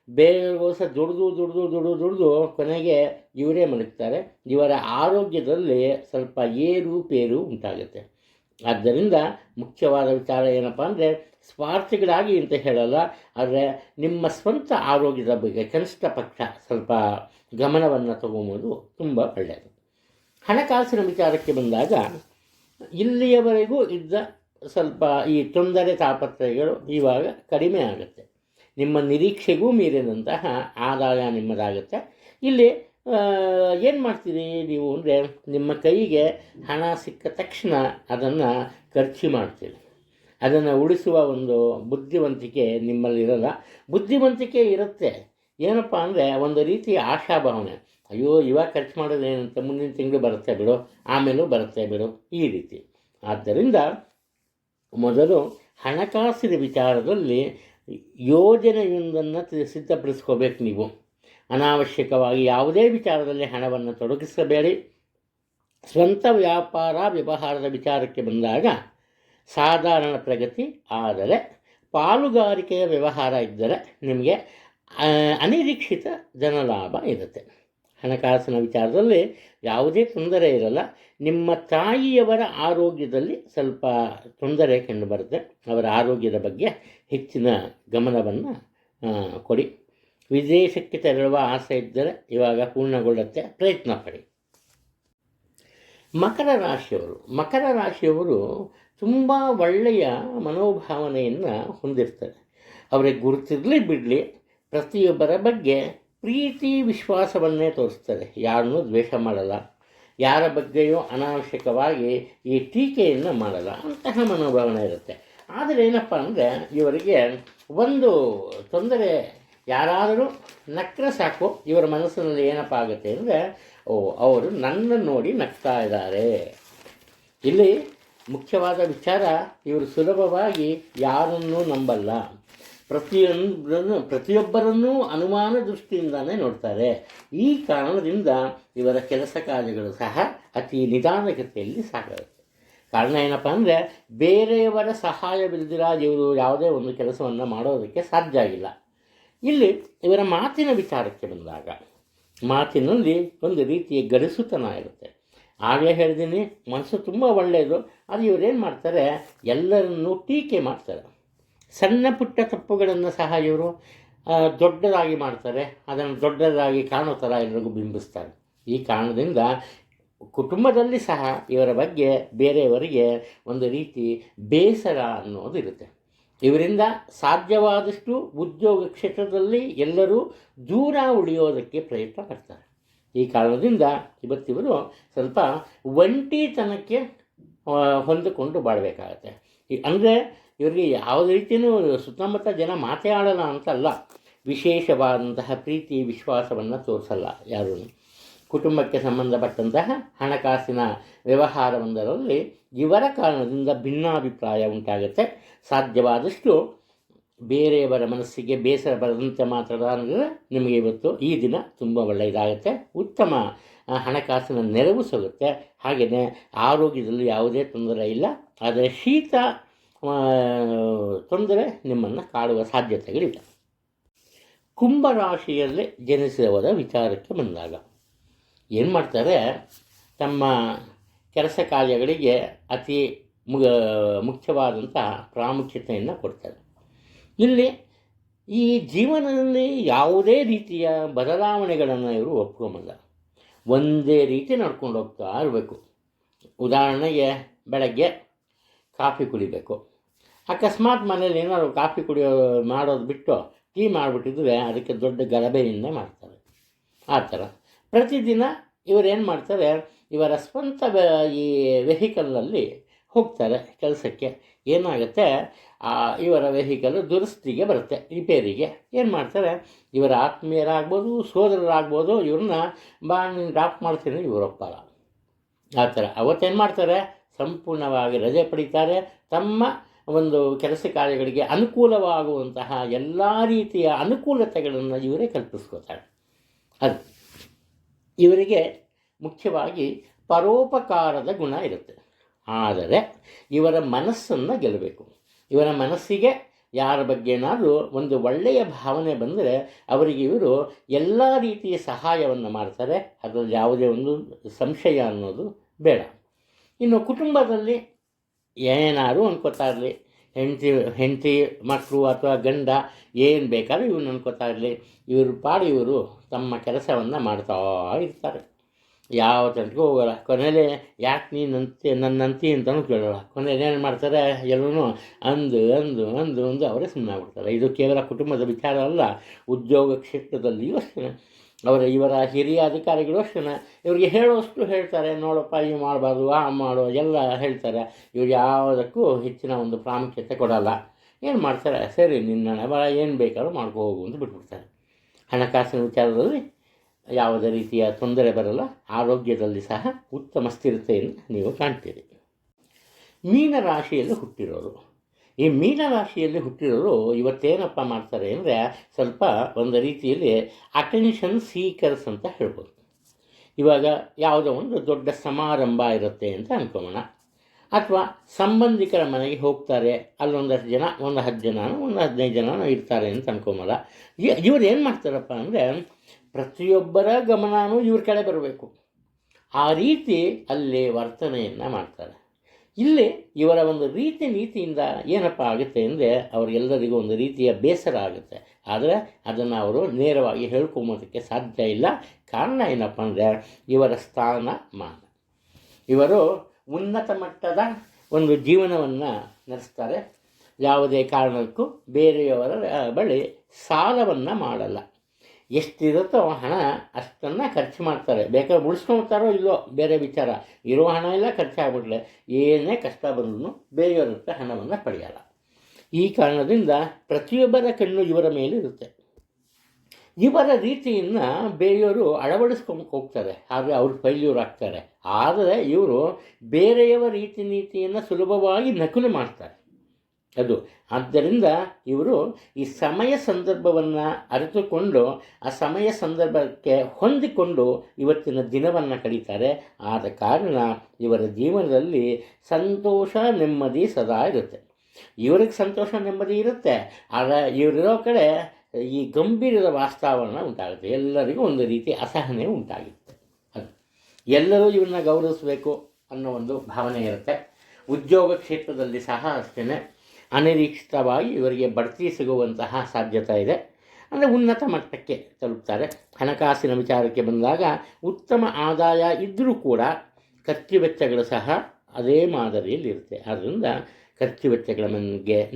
Speaker 1: ಬೇರೆಗೋಸ್ಕರ ದುಡಿದು ದುಡಿದು ದುಡಿದು ದುಡಿದು ಕೊನೆಗೆ ಇವರೇ ಮಲಗ್ತಾರೆ. ಇವರ ಆರೋಗ್ಯದಲ್ಲಿ ಸ್ವಲ್ಪ ಏರುಪೇರು ಉಂಟಾಗುತ್ತೆ. ಆದ್ದರಿಂದ ಮುಖ್ಯವಾದ ವಿಚಾರ ಏನಪ್ಪ ಅಂದರೆ ಸ್ವಾರ್ಥಿಗಳಾಗಿ ಅಂತ ಹೇಳಲ್ಲ, ಆದರೆ ನಿಮ್ಮ ಸ್ವಂತ ಆರೋಗ್ಯದ ಬಗ್ಗೆ ಕನಿಷ್ಠ ಪಕ್ಷ ಸ್ವಲ್ಪ ಗಮನವನ್ನು ತಗೊಂಬೋದು ತುಂಬ ಒಳ್ಳೆಯದು. ಹಣಕಾಸಿನ ವಿಚಾರಕ್ಕೆ ಬಂದಾಗ ಇಲ್ಲಿಯವರೆಗೂ ಇದ್ದ ಸ್ವಲ್ಪ ಈ ತೊಂದರೆ, ತಾಪತ್ರಯಗಳು ಇವಾಗ ಕಡಿಮೆ ಆಗುತ್ತೆ. ನಿಮ್ಮ ನಿರೀಕ್ಷೆಗೂ ಮೀರಿದಂತಹ ಆದಾಯ ನಿಮ್ಮದಾಗುತ್ತೆ. ಇಲ್ಲಿ ಏನು ಮಾಡ್ತೀರಿ ನೀವು ಅಂದರೆ ನಿಮ್ಮ ಕೈಗೆ ಹಣ ಸಿಕ್ಕ ತಕ್ಷಣ ಅದನ್ನು ಖರ್ಚು ಮಾಡ್ತೀರಿ. ಅದನ್ನು ಉಳಿಸುವ ಒಂದು ಬುದ್ಧಿವಂತಿಕೆ ನಿಮ್ಮಲ್ಲಿರಲ್ಲ ಬುದ್ಧಿವಂತಿಕೆ ಇರುತ್ತೆ. ಏನಪ್ಪ ಅಂದರೆ ಒಂದು ರೀತಿಯ ಆಶಾಭಾವನೆ. ಅಯ್ಯೋ, ಇವಾಗ ಖರ್ಚು ಮಾಡೋದೇನಂತ ಮುಂದಿನ ತಿಂಗಳು ಬರುತ್ತೆ ಬಿಡು, ಆಮೇಲೂ ಬರುತ್ತೆ ಬಿಡು, ಈ ರೀತಿ. ಆದ್ದರಿಂದ ಮೊದಲು ಹಣಕಾಸಿನ ವಿಚಾರದಲ್ಲಿ ಯೋಜನೆಯೊಂದನ್ನು ಸಿದ್ಧಪಡಿಸ್ಕೋಬೇಕು ನೀವು. ಅನಾವಶ್ಯಕವಾಗಿ ಯಾವುದೇ ವಿಚಾರದಲ್ಲಿ ಹಣವನ್ನು ತೊಡಗಿಸಬೇಡಿ ಸ್ವಂತ ವ್ಯಾಪಾರ ವ್ಯವಹಾರದ ವಿಚಾರಕ್ಕೆ ಬಂದಾಗ ಸಾಧಾರಣ ಪ್ರಗತಿ, ಆದರೆ ಪಾಲುಗಾರಿಕೆಯ ವ್ಯವಹಾರ ಇದ್ದರೆ ನಿಮಗೆ ಅನಿರೀಕ್ಷಿತ ಧನಲಾಭ ಇರುತ್ತೆ. ಹಣಕಾಸಿನ ವಿಚಾರದಲ್ಲಿ ಯಾವುದೇ ತೊಂದರೆ ಇರಲ್ಲ. ನಿಮ್ಮ ತಾಯಿಯವರ ಆರೋಗ್ಯದಲ್ಲಿ ಸ್ವಲ್ಪ ತೊಂದರೆ ಕಂಡುಬರುತ್ತೆ. ಅವರ ಆರೋಗ್ಯದ ಬಗ್ಗೆ ಹೆಚ್ಚಿನ ಗಮನವನ್ನು ಕೊಡಿ. ವಿದೇಶಕ್ಕೆ ತೆರಳುವ ಆಸೆ ಇದ್ದರೆ ಇವಾಗ ಪೂರ್ಣಗೊಳ್ಳುತ್ತೆ, ಪ್ರಯತ್ನ ಪಡಿ. ಮಕರ ರಾಶಿಯವರು ಮಕರ ರಾಶಿಯವರು ತುಂಬ ಒಳ್ಳೆಯ ಮನೋಭಾವನೆಯನ್ನು ಹೊಂದಿರ್ತಾರೆ. ಅವರಿಗೆ ಗುರುತಿರಲಿ ಬಿಡಲಿ, ಪ್ರತಿಯೊಬ್ಬರ ಬಗ್ಗೆ ಪ್ರೀತಿ ವಿಶ್ವಾಸವನ್ನೇ ತೋರಿಸ್ತಾರೆ. ಯಾರನ್ನೂ ದ್ವೇಷ ಮಾಡಲ್ಲ, ಯಾರ ಬಗ್ಗೆಯೂ ಅನಾವಶ್ಯಕವಾಗಿ ಈ ಟೀಕೆಯನ್ನು ಮಾಡಲ್ಲ, ಅಂತಹ ಮನೋಭಾವನೆ ಇರುತ್ತೆ. ಆದರೆ ಏನಪ್ಪ ಅಂದರೆ ಇವರಿಗೆ ಒಂದು ತೊಂದರೆ ಯಾರಾದರೂ ನಕ್ಕರೆ ಸಾಕು, ಇವರ ಮನಸ್ಸಿನಲ್ಲಿ ಏನಪ್ಪ ಆಗುತ್ತೆ ಅಂದರೆ, ಓ, ಅವರು ನನ್ನ ನೋಡಿ ನಗ್ತಾ ಇದ್ದಾರೆ. ಇಲ್ಲಿ ಮುಖ್ಯವಾದ ವಿಚಾರ, ಇವರು ಸುಲಭವಾಗಿ ಯಾರನ್ನೂ ನಂಬಲ್ಲ. ಪ್ರತಿಯೊಂದನ್ನು, ಪ್ರತಿಯೊಬ್ಬರನ್ನೂ ಅನುಮಾನ ದೃಷ್ಟಿಯಿಂದಾನೇ ನೋಡ್ತಾರೆ. ಈ ಕಾರಣದಿಂದ ಇವರ ಕೆಲಸ ಕಾರ್ಯಗಳು ಸಹ ಅತಿ ನಿಧಾನಗತಿಯಲ್ಲಿ ಸಾಗುತ್ತೆ. ಕಾರಣ ಏನಪ್ಪ ಅಂದರೆ ಬೇರೆಯವರ ಸಹಾಯವಿಲ್ದಿರ ಇವರು ಯಾವುದೇ ಒಂದು ಕೆಲಸವನ್ನು ಮಾಡೋದಕ್ಕೆ ಸಾಧ್ಯ ಆಗಿಲ್ಲ. ಇಲ್ಲಿ ಇವರ ಮಾತಿನ ವಿಚಾರಕ್ಕೆ ಬಂದಾಗ, ಮಾತಿನಲ್ಲಿ ಒಂದು ರೀತಿಯ ಗಡಿಸುತನ ಇರುತ್ತೆ. ಆಗಲೇ ಹೇಳಿದ್ದೀನಿ ಮನಸ್ಸು ತುಂಬ ಒಳ್ಳೆಯದು ಅದು ಇವರೇನು ಮಾಡ್ತಾರೆ? ಎಲ್ಲರನ್ನೂ ಟೀಕೆ ಮಾಡ್ತಾರೆ. ಸಣ್ಣ ಪುಟ್ಟ ತಪ್ಪುಗಳನ್ನು ಸಹ ಇವರು ದೊಡ್ಡದಾಗಿ ಮಾಡ್ತಾರೆ. ಅದನ್ನು ದೊಡ್ಡದಾಗಿ ಕಾಣೋ ಥರ ಎಲ್ಲರಿಗೂ ಬಿಂಬಿಸ್ತಾರೆ. ಈ ಕಾರಣದಿಂದ ಕುಟುಂಬದಲ್ಲಿ ಸಹ ಇವರ ಬಗ್ಗೆ ಬೇರೆಯವರಿಗೆ ಒಂದು ರೀತಿ ಬೇಸರ ಅನ್ನೋದು ಇರುತ್ತೆ. ಇವರಿಂದ ಸಾಧ್ಯವಾದಷ್ಟು ಉದ್ಯೋಗ ಕ್ಷೇತ್ರದಲ್ಲಿ ಎಲ್ಲರೂ ದೂರ ಉಳಿಯೋದಕ್ಕೆ ಪ್ರಯತ್ನ ಪಡ್ತಾರೆ. ಈ ಕಾರಣದಿಂದ ಇವತ್ತಿವರು ಸ್ವಲ್ಪ ಒಂಟಿತನಕ್ಕೆ ಹೊಂದಿಕೊಂಡು ಬಾಳಬೇಕಾಗತ್ತೆ. ಈ, ಅಂದರೆ ಇವರಿಗೆ ಯಾವುದೇ ರೀತಿಯೂ ಸುತ್ತಮುತ್ತ ಜನ ಮಾತೇ ಆಡಲ್ಲ ಅಂತಲ್ಲ. ವಿಶೇಷವಾದಂತಹ ಪ್ರೀತಿ, ವಿಶ್ವಾಸವನ್ನು ತೋರಿಸಲ್ಲ ಯಾರೂ ಕುಟುಂಬಕ್ಕೆ ಸಂಬಂಧಪಟ್ಟಂತಹ ಹಣಕಾಸಿನ ವ್ಯವಹಾರವೊಂದರಲ್ಲಿ ಇವರ ಕಾರಣದಿಂದ ಭಿನ್ನಾಭಿಪ್ರಾಯ ಉಂಟಾಗುತ್ತೆ. ಸಾಧ್ಯವಾದಷ್ಟು ಬೇರೆಯವರ ಮನಸ್ಸಿಗೆ ಬೇಸರ ಬರದಂತೆ ಮಾತ್ರ ನಿಮಗೆ ಇವತ್ತು ಈ ದಿನ ತುಂಬ ಒಳ್ಳೆಯದಾಗುತ್ತೆ. ಉತ್ತಮ ಹಣಕಾಸಿನ ನೆರವು ಸಿಗುತ್ತೆ. ಹಾಗೆಯೇ ಆರೋಗ್ಯದಲ್ಲಿ ಯಾವುದೇ ತೊಂದರೆ ಇಲ್ಲ. ಆದರೆ ಶೀತ ತೊಂದರೆ ನಿಮ್ಮನ್ನು ಕಾಡುವ ಸಾಧ್ಯತೆಗಳಿಲ್ಲ ಕುಂಭರಾಶಿಯಲ್ಲಿ ಜನಿಸಿದವರ ವಿಚಾರಕ್ಕೆ ಬಂದಾಗ ಏನು ಮಾಡ್ತಾರೆ, ತಮ್ಮ ಕೆಲಸ ಕಾರ್ಯಗಳಿಗೆ ಅತಿ ಮುಗ ಮುಖ್ಯವಾದಂಥ ಪ್ರಾಮುಖ್ಯತೆಯನ್ನು ಕೊಡ್ತಾರೆ. ಇಲ್ಲಿ ಈ ಜೀವನದಲ್ಲಿ ಯಾವುದೇ ರೀತಿಯ ಬದಲಾವಣೆಗಳನ್ನು ಇವರು ಒಪ್ಕೊಂಬಲ್ಲ ಒಂದೇ ರೀತಿ ನಡ್ಕೊಂಡು ಹೋಗ್ತಾ ಇರಬೇಕು. ಉದಾಹರಣೆಗೆ ಬೆಳಗ್ಗೆ ಕಾಫಿ ಕುಡಿಬೇಕು. ಅಕಸ್ಮಾತ್ ಮನೇಲಿ ಏನಾದ್ರು ಕಾಫಿ ಕುಡಿಯೋ, ಮಾಡೋದು ಬಿಟ್ಟು ಟೀ ಮಾಡಿಬಿಟ್ಟಿದ್ರೆ ಅದಕ್ಕೆ ದೊಡ್ಡ ಗಲಭೆಯಿಂದ ಮಾಡ್ತಾರೆ. ಆ ಥರ. ಪ್ರತಿದಿನ ಇವರೇನು ಮಾಡ್ತಾರೆ, ಇವರ ಸ್ವಂತ ಈ ವೆಹಿಕಲ್ನಲ್ಲಿ ಹೋಗ್ತಾರೆ ಕೆಲಸಕ್ಕೆ. ಏನಾಗುತ್ತೆ ಇವರ ವೆಹಿಕಲ್ ದುರಸ್ತಿಗೆ ಬರುತ್ತೆ, ರಿಪೇರಿಗೆ. ಏನು ಮಾಡ್ತಾರೆ, ಇವರ ಆತ್ಮೀಯರಾಗ್ಬೋದು, ಸೋದರರಾಗ್ಬೋದು ಇವ್ರನ್ನ ಬಾ, ನೀನು ಡ್ರಾಪ್ ಮಾಡ್ತೀನಿ ಇವರೊಪ್ಪಲ್ಲ ಆ ಥರ. ಅವತ್ತೇನು ಮಾಡ್ತಾರೆ, ಸಂಪೂರ್ಣವಾಗಿ ರಜೆ ಪಡಿತಾರೆ. ತಮ್ಮ ಒಂದು ಕೆಲಸ ಕಾರ್ಯಗಳಿಗೆ ಅನುಕೂಲವಾಗುವಂತಹ ಎಲ್ಲ ರೀತಿಯ ಅನುಕೂಲತೆಗಳನ್ನು ಇವರೇ ಕಲ್ಪಿಸ್ಕೋತಾರೆ. ಅದು. ಇವರಿಗೆ ಮುಖ್ಯವಾಗಿ ಪರೋಪಕಾರದ ಗುಣ ಇರುತ್ತೆ. ಆದರೆ ಇವರ ಮನಸ್ಸನ್ನು ಗೆಲ್ಲಬೇಕು. ಇವರ ಮನಸ್ಸಿಗೆ ಯಾರ ಬಗ್ಗೆನಾದರೂ ಒಂದು ಒಳ್ಳೆಯ ಭಾವನೆ ಬಂದರೆ ಅವರಿಗೆ ಇವರು ಎಲ್ಲ ರೀತಿಯ ಸಹಾಯವನ್ನು ಮಾಡ್ತಾರೆ. ಅದರಲ್ಲಿ ಯಾವುದೇ ಒಂದು ಸಂಶಯ ಅನ್ನೋದು ಬೇಡ. ಇನ್ನು ಕುಟುಂಬದಲ್ಲಿ ಏನಾದರೂ ಅನ್ಕೋತಾ ಇರಲಿ. ಹೆಂಡತಿ ಹೆಂಡತಿ, ಮಕ್ಕಳು ಅಥವಾ ಗಂಡ ಏನು ಬೇಕಾದ್ರೂ ಇವ್ನು ಅನ್ಕೋತಾ ಇರಲಿ. ಇವರು ಪಾಡಿ ಇವರು ತಮ್ಮ ಕೆಲಸವನ್ನು ಮಾಡ್ತಾ ಇರ್ತಾರೆ. ಯಾವ ತಂಟಗೂ ಹೋಗಲ್ಲ. ಕೊನೆಯಲ್ಲಿ ಯಾಕೆ ನೀನು ಅಂತಿ ನನ್ನಂತಿ ಅಂತಲೂ ಕೇಳೋಲ್ಲ. ಕೊನೆಯಲ್ಲಿ ಏನು ಮಾಡ್ತಾರೆ ಎಲ್ಲರೂ ಅಂದು ಅಂದು ಅಂದು ಅಂದು ಅವರೇ ಸುಮ್ಮನೆ ಆಗ್ಬಿಡ್ತಾರೆ. ಇದು ಕೇವಲ ಕುಟುಂಬದ ವಿಚಾರ ಅಲ್ಲ, ಉದ್ಯೋಗ ಕ್ಷೇತ್ರದಲ್ಲಿಯೂ ಅಷ್ಟೇ. ಅವರ, ಇವರ ಹಿರಿಯ ಅಧಿಕಾರಿಗಳು ಅಷ್ಟೇ. ಇವರಿಗೆ ಹೇಳೋಷ್ಟು ಹೇಳ್ತಾರೆ. ನೋಡಪ್ಪ, ಈ ಮಾಡಬಾರ್ದು, ಆ ಮಾಡೋ, ಎಲ್ಲ ಹೇಳ್ತಾರೆ. ಇವ್ರು ಯಾವುದಕ್ಕೂ ಹೆಚ್ಚಿನ ಒಂದು ಪ್ರಾಮುಖ್ಯತೆ ಕೊಡಲ್ಲ. ಏನು ಮಾಡ್ತಾರೆ? ಸರಿ, ನಿನ್ನ ಏನು ಬೇಕಾದ್ರೂ ಮಾಡ್ಕೋ, ಹೋಗು ಅಂತ ಬಿಟ್ಬಿಡ್ತಾರೆ. ಹಣಕಾಸಿನ ವಿಚಾರದಲ್ಲಿ ಯಾವುದೇ ರೀತಿಯ ತೊಂದರೆ ಬರಲ್ಲ, ಆರೋಗ್ಯದಲ್ಲಿ ಸಹ ಉತ್ತಮ ಸ್ಥಿರತೆಯನ್ನು ನೀವು ಕಾಣ್ತೀರಿ. ಮೀನರಾಶಿಯಲ್ಲಿ ಹುಟ್ಟಿರೋರು. ಈ ಮೀನರಾಶಿಯಲ್ಲಿ ಹುಟ್ಟಿರೋರು ಇವತ್ತೇನಪ್ಪ ಮಾಡ್ತಾರೆ ಅಂದರೆ ಸ್ವಲ್ಪ ಒಂದು ರೀತಿಯಲ್ಲಿ ಅಟೆನ್ಷನ್ ಸೀಕರ್ಸ್ ಅಂತ ಹೇಳ್ಬೋದು. ಇವಾಗ ಯಾವುದೋ ಒಂದು ದೊಡ್ಡ ಸಮಾರಂಭ ಇರುತ್ತೆ ಅಂತ ಅನ್ಕೋಣ ಅಥವಾ ಸಂಬಂಧಿಕರ ಮನೆಗೆ ಹೋಗ್ತಾರೆ. ಅಲ್ಲೊಂದಷ್ಟು ಜನ, ಒಂದು ಹತ್ತು ಜನ ಒಂದು ಹದಿನೈದು ಜನ ಇರ್ತಾರೆ ಅಂತ ಅನ್ಕೊಂಬಲ್ಲ. ಇವ್ರು ಏನು ಮಾಡ್ತಾರಪ್ಪ ಅಂದರೆ ಪ್ರತಿಯೊಬ್ಬರ ಗಮನವೂ ಇವ್ರ ಕಡೆ ಬರಬೇಕು. ಆ ರೀತಿ ಅಲ್ಲಿ ವರ್ತನೆಯನ್ನು ಮಾಡ್ತಾರೆ. ಇಲ್ಲಿ ಇವರ ಒಂದು ರೀತಿ ನೀತಿಯಿಂದ ಏನಪ್ಪ ಆಗುತ್ತೆ ಅಂದರೆ ಅವರಿಗೆಲ್ಲರಿಗೂ ಒಂದು ರೀತಿಯ ಬೇಸರ ಆಗುತ್ತೆ. ಆದರೆ ಅದನ್ನು ಅವರು ನೇರವಾಗಿ ಹೇಳ್ಕೊಂಬೋದಕ್ಕೆ ಸಾಧ್ಯ ಇಲ್ಲ. ಕಾರಣ ಏನಪ್ಪ ಅಂದರೆ ಇವರ ಸ್ಥಾನ ಮಾನ. ಇವರು ಉನ್ನತ ಮಟ್ಟದ ಒಂದು ಜೀವನವನ್ನು ನಡೆಸ್ತಾರೆ. ಯಾವುದೇ ಕಾರಣಕ್ಕೂ ಬೇರೆಯವರ ಬಳಿ ಸಾಲವನ್ನು ಮಾಡಲ್ಲ. ಎಷ್ಟಿರುತ್ತೋ ಹಣ ಅಷ್ಟನ್ನು ಖರ್ಚು ಮಾಡ್ತಾರೆ. ಬೇಕಾದ್ರೆ ಉಳಿಸ್ಕೊಳ್ತಾರೋ ಇಲ್ಲೋ ಬೇರೆ ವಿಚಾರ. ಇರೋ ಹಣ ಎಲ್ಲ ಖರ್ಚಾಗ್ಬಿಟ್ಲೆ ಏನೇ ಕಷ್ಟ ಬಂದ್ರೂ ಬೇರೆಯವರ ಹಣವನ್ನು ಪಡೆಯಲ್ಲ. ಈ ಕಾರಣದಿಂದ ಪ್ರತಿಯೊಬ್ಬರ ಕಣ್ಣು ಇವರ ಮೇಲೆ ಇರುತ್ತೆ ಇವರ ರೀತಿಯನ್ನು ಬೇರೆಯವರು ಅಳವಡಿಸ್ಕೊಂಡು ಹೋಗ್ತಾರೆ. ಆದರೆ ಅವರು ಫೈಲ್ಯೂರ್ ಆಗ್ತಾರೆ ಆದರೆ ಇವರು ಬೇರೆಯವರ ರೀತಿ ನೀತಿಯನ್ನು ಸುಲಭವಾಗಿ ನಕಲು ಮಾಡ್ತಾರೆ. ಅದು. ಆದ್ದರಿಂದ ಇವರು ಈ ಸಮಯ ಸಂದರ್ಭವನ್ನು ಅರಿತುಕೊಂಡು, ಆ ಸಮಯ ಸಂದರ್ಭಕ್ಕೆ ಹೊಂದಿಕೊಂಡು ಇವತ್ತಿನ ದಿನವನ್ನು ಕಳೀತಾರೆ. ಆದ ಕಾರಣ ಇವರ ಜೀವನದಲ್ಲಿ ಸಂತೋಷ, ನೆಮ್ಮದಿ ಸದಾ ಇರುತ್ತೆ. ಇವ್ರಿಗೆ ಸಂತೋಷ, ನೆಮ್ಮದಿ ಇರುತ್ತೆ. ಆದರೆ ಇವರಿರೋ ಕಡೆ ಈ ಗಂಭೀರದ ವಾಸ್ತಾವರಣ ಉಂಟಾಗುತ್ತೆ. ಎಲ್ಲರಿಗೂ ಒಂದು ರೀತಿ ಅಸಹನೆ ಉಂಟಾಗುತ್ತೆ ಅದು ಎಲ್ಲರೂ ಇವನ್ನ ಗೌರವಿಸಬೇಕು ಅನ್ನೋ ಒಂದು ಭಾವನೆ ಇರುತ್ತೆ. ಉದ್ಯೋಗ ಕ್ಷೇತ್ರದಲ್ಲಿ ಸಹ ಅಷ್ಟೇ ಅನಿರೀಕ್ಷಿತವಾಗಿ ಇವರಿಗೆ ಬಡ್ತಿ ಸಿಗುವಂತಹ ಸಾಧ್ಯತೆ ಇದೆ. ಅಂದರೆ ಉನ್ನತ ಮಟ್ಟಕ್ಕೆ ತಲುಪ್ತಾರೆ. ಹಣಕಾಸಿನ ವಿಚಾರಕ್ಕೆ ಬಂದಾಗ ಉತ್ತಮ ಆದಾಯ ಇದ್ದರೂ ಕೂಡ ಖರ್ಚು ವೆಚ್ಚಗಳು ಸಹ ಅದೇ ಮಾದರಿಯಲ್ಲಿ ಇರುತ್ತೆ ಆದ್ದರಿಂದ ಖರ್ಚು ವೆಚ್ಚಗಳ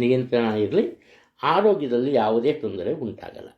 Speaker 1: ನಿಯಂತ್ರಣ ಇರಲಿ ಆರೋಗ್ಯದಲ್ಲಿ ಯಾವುದೇ ತೊಂದರೆ ಉಂಟಾಗಲ್ಲ.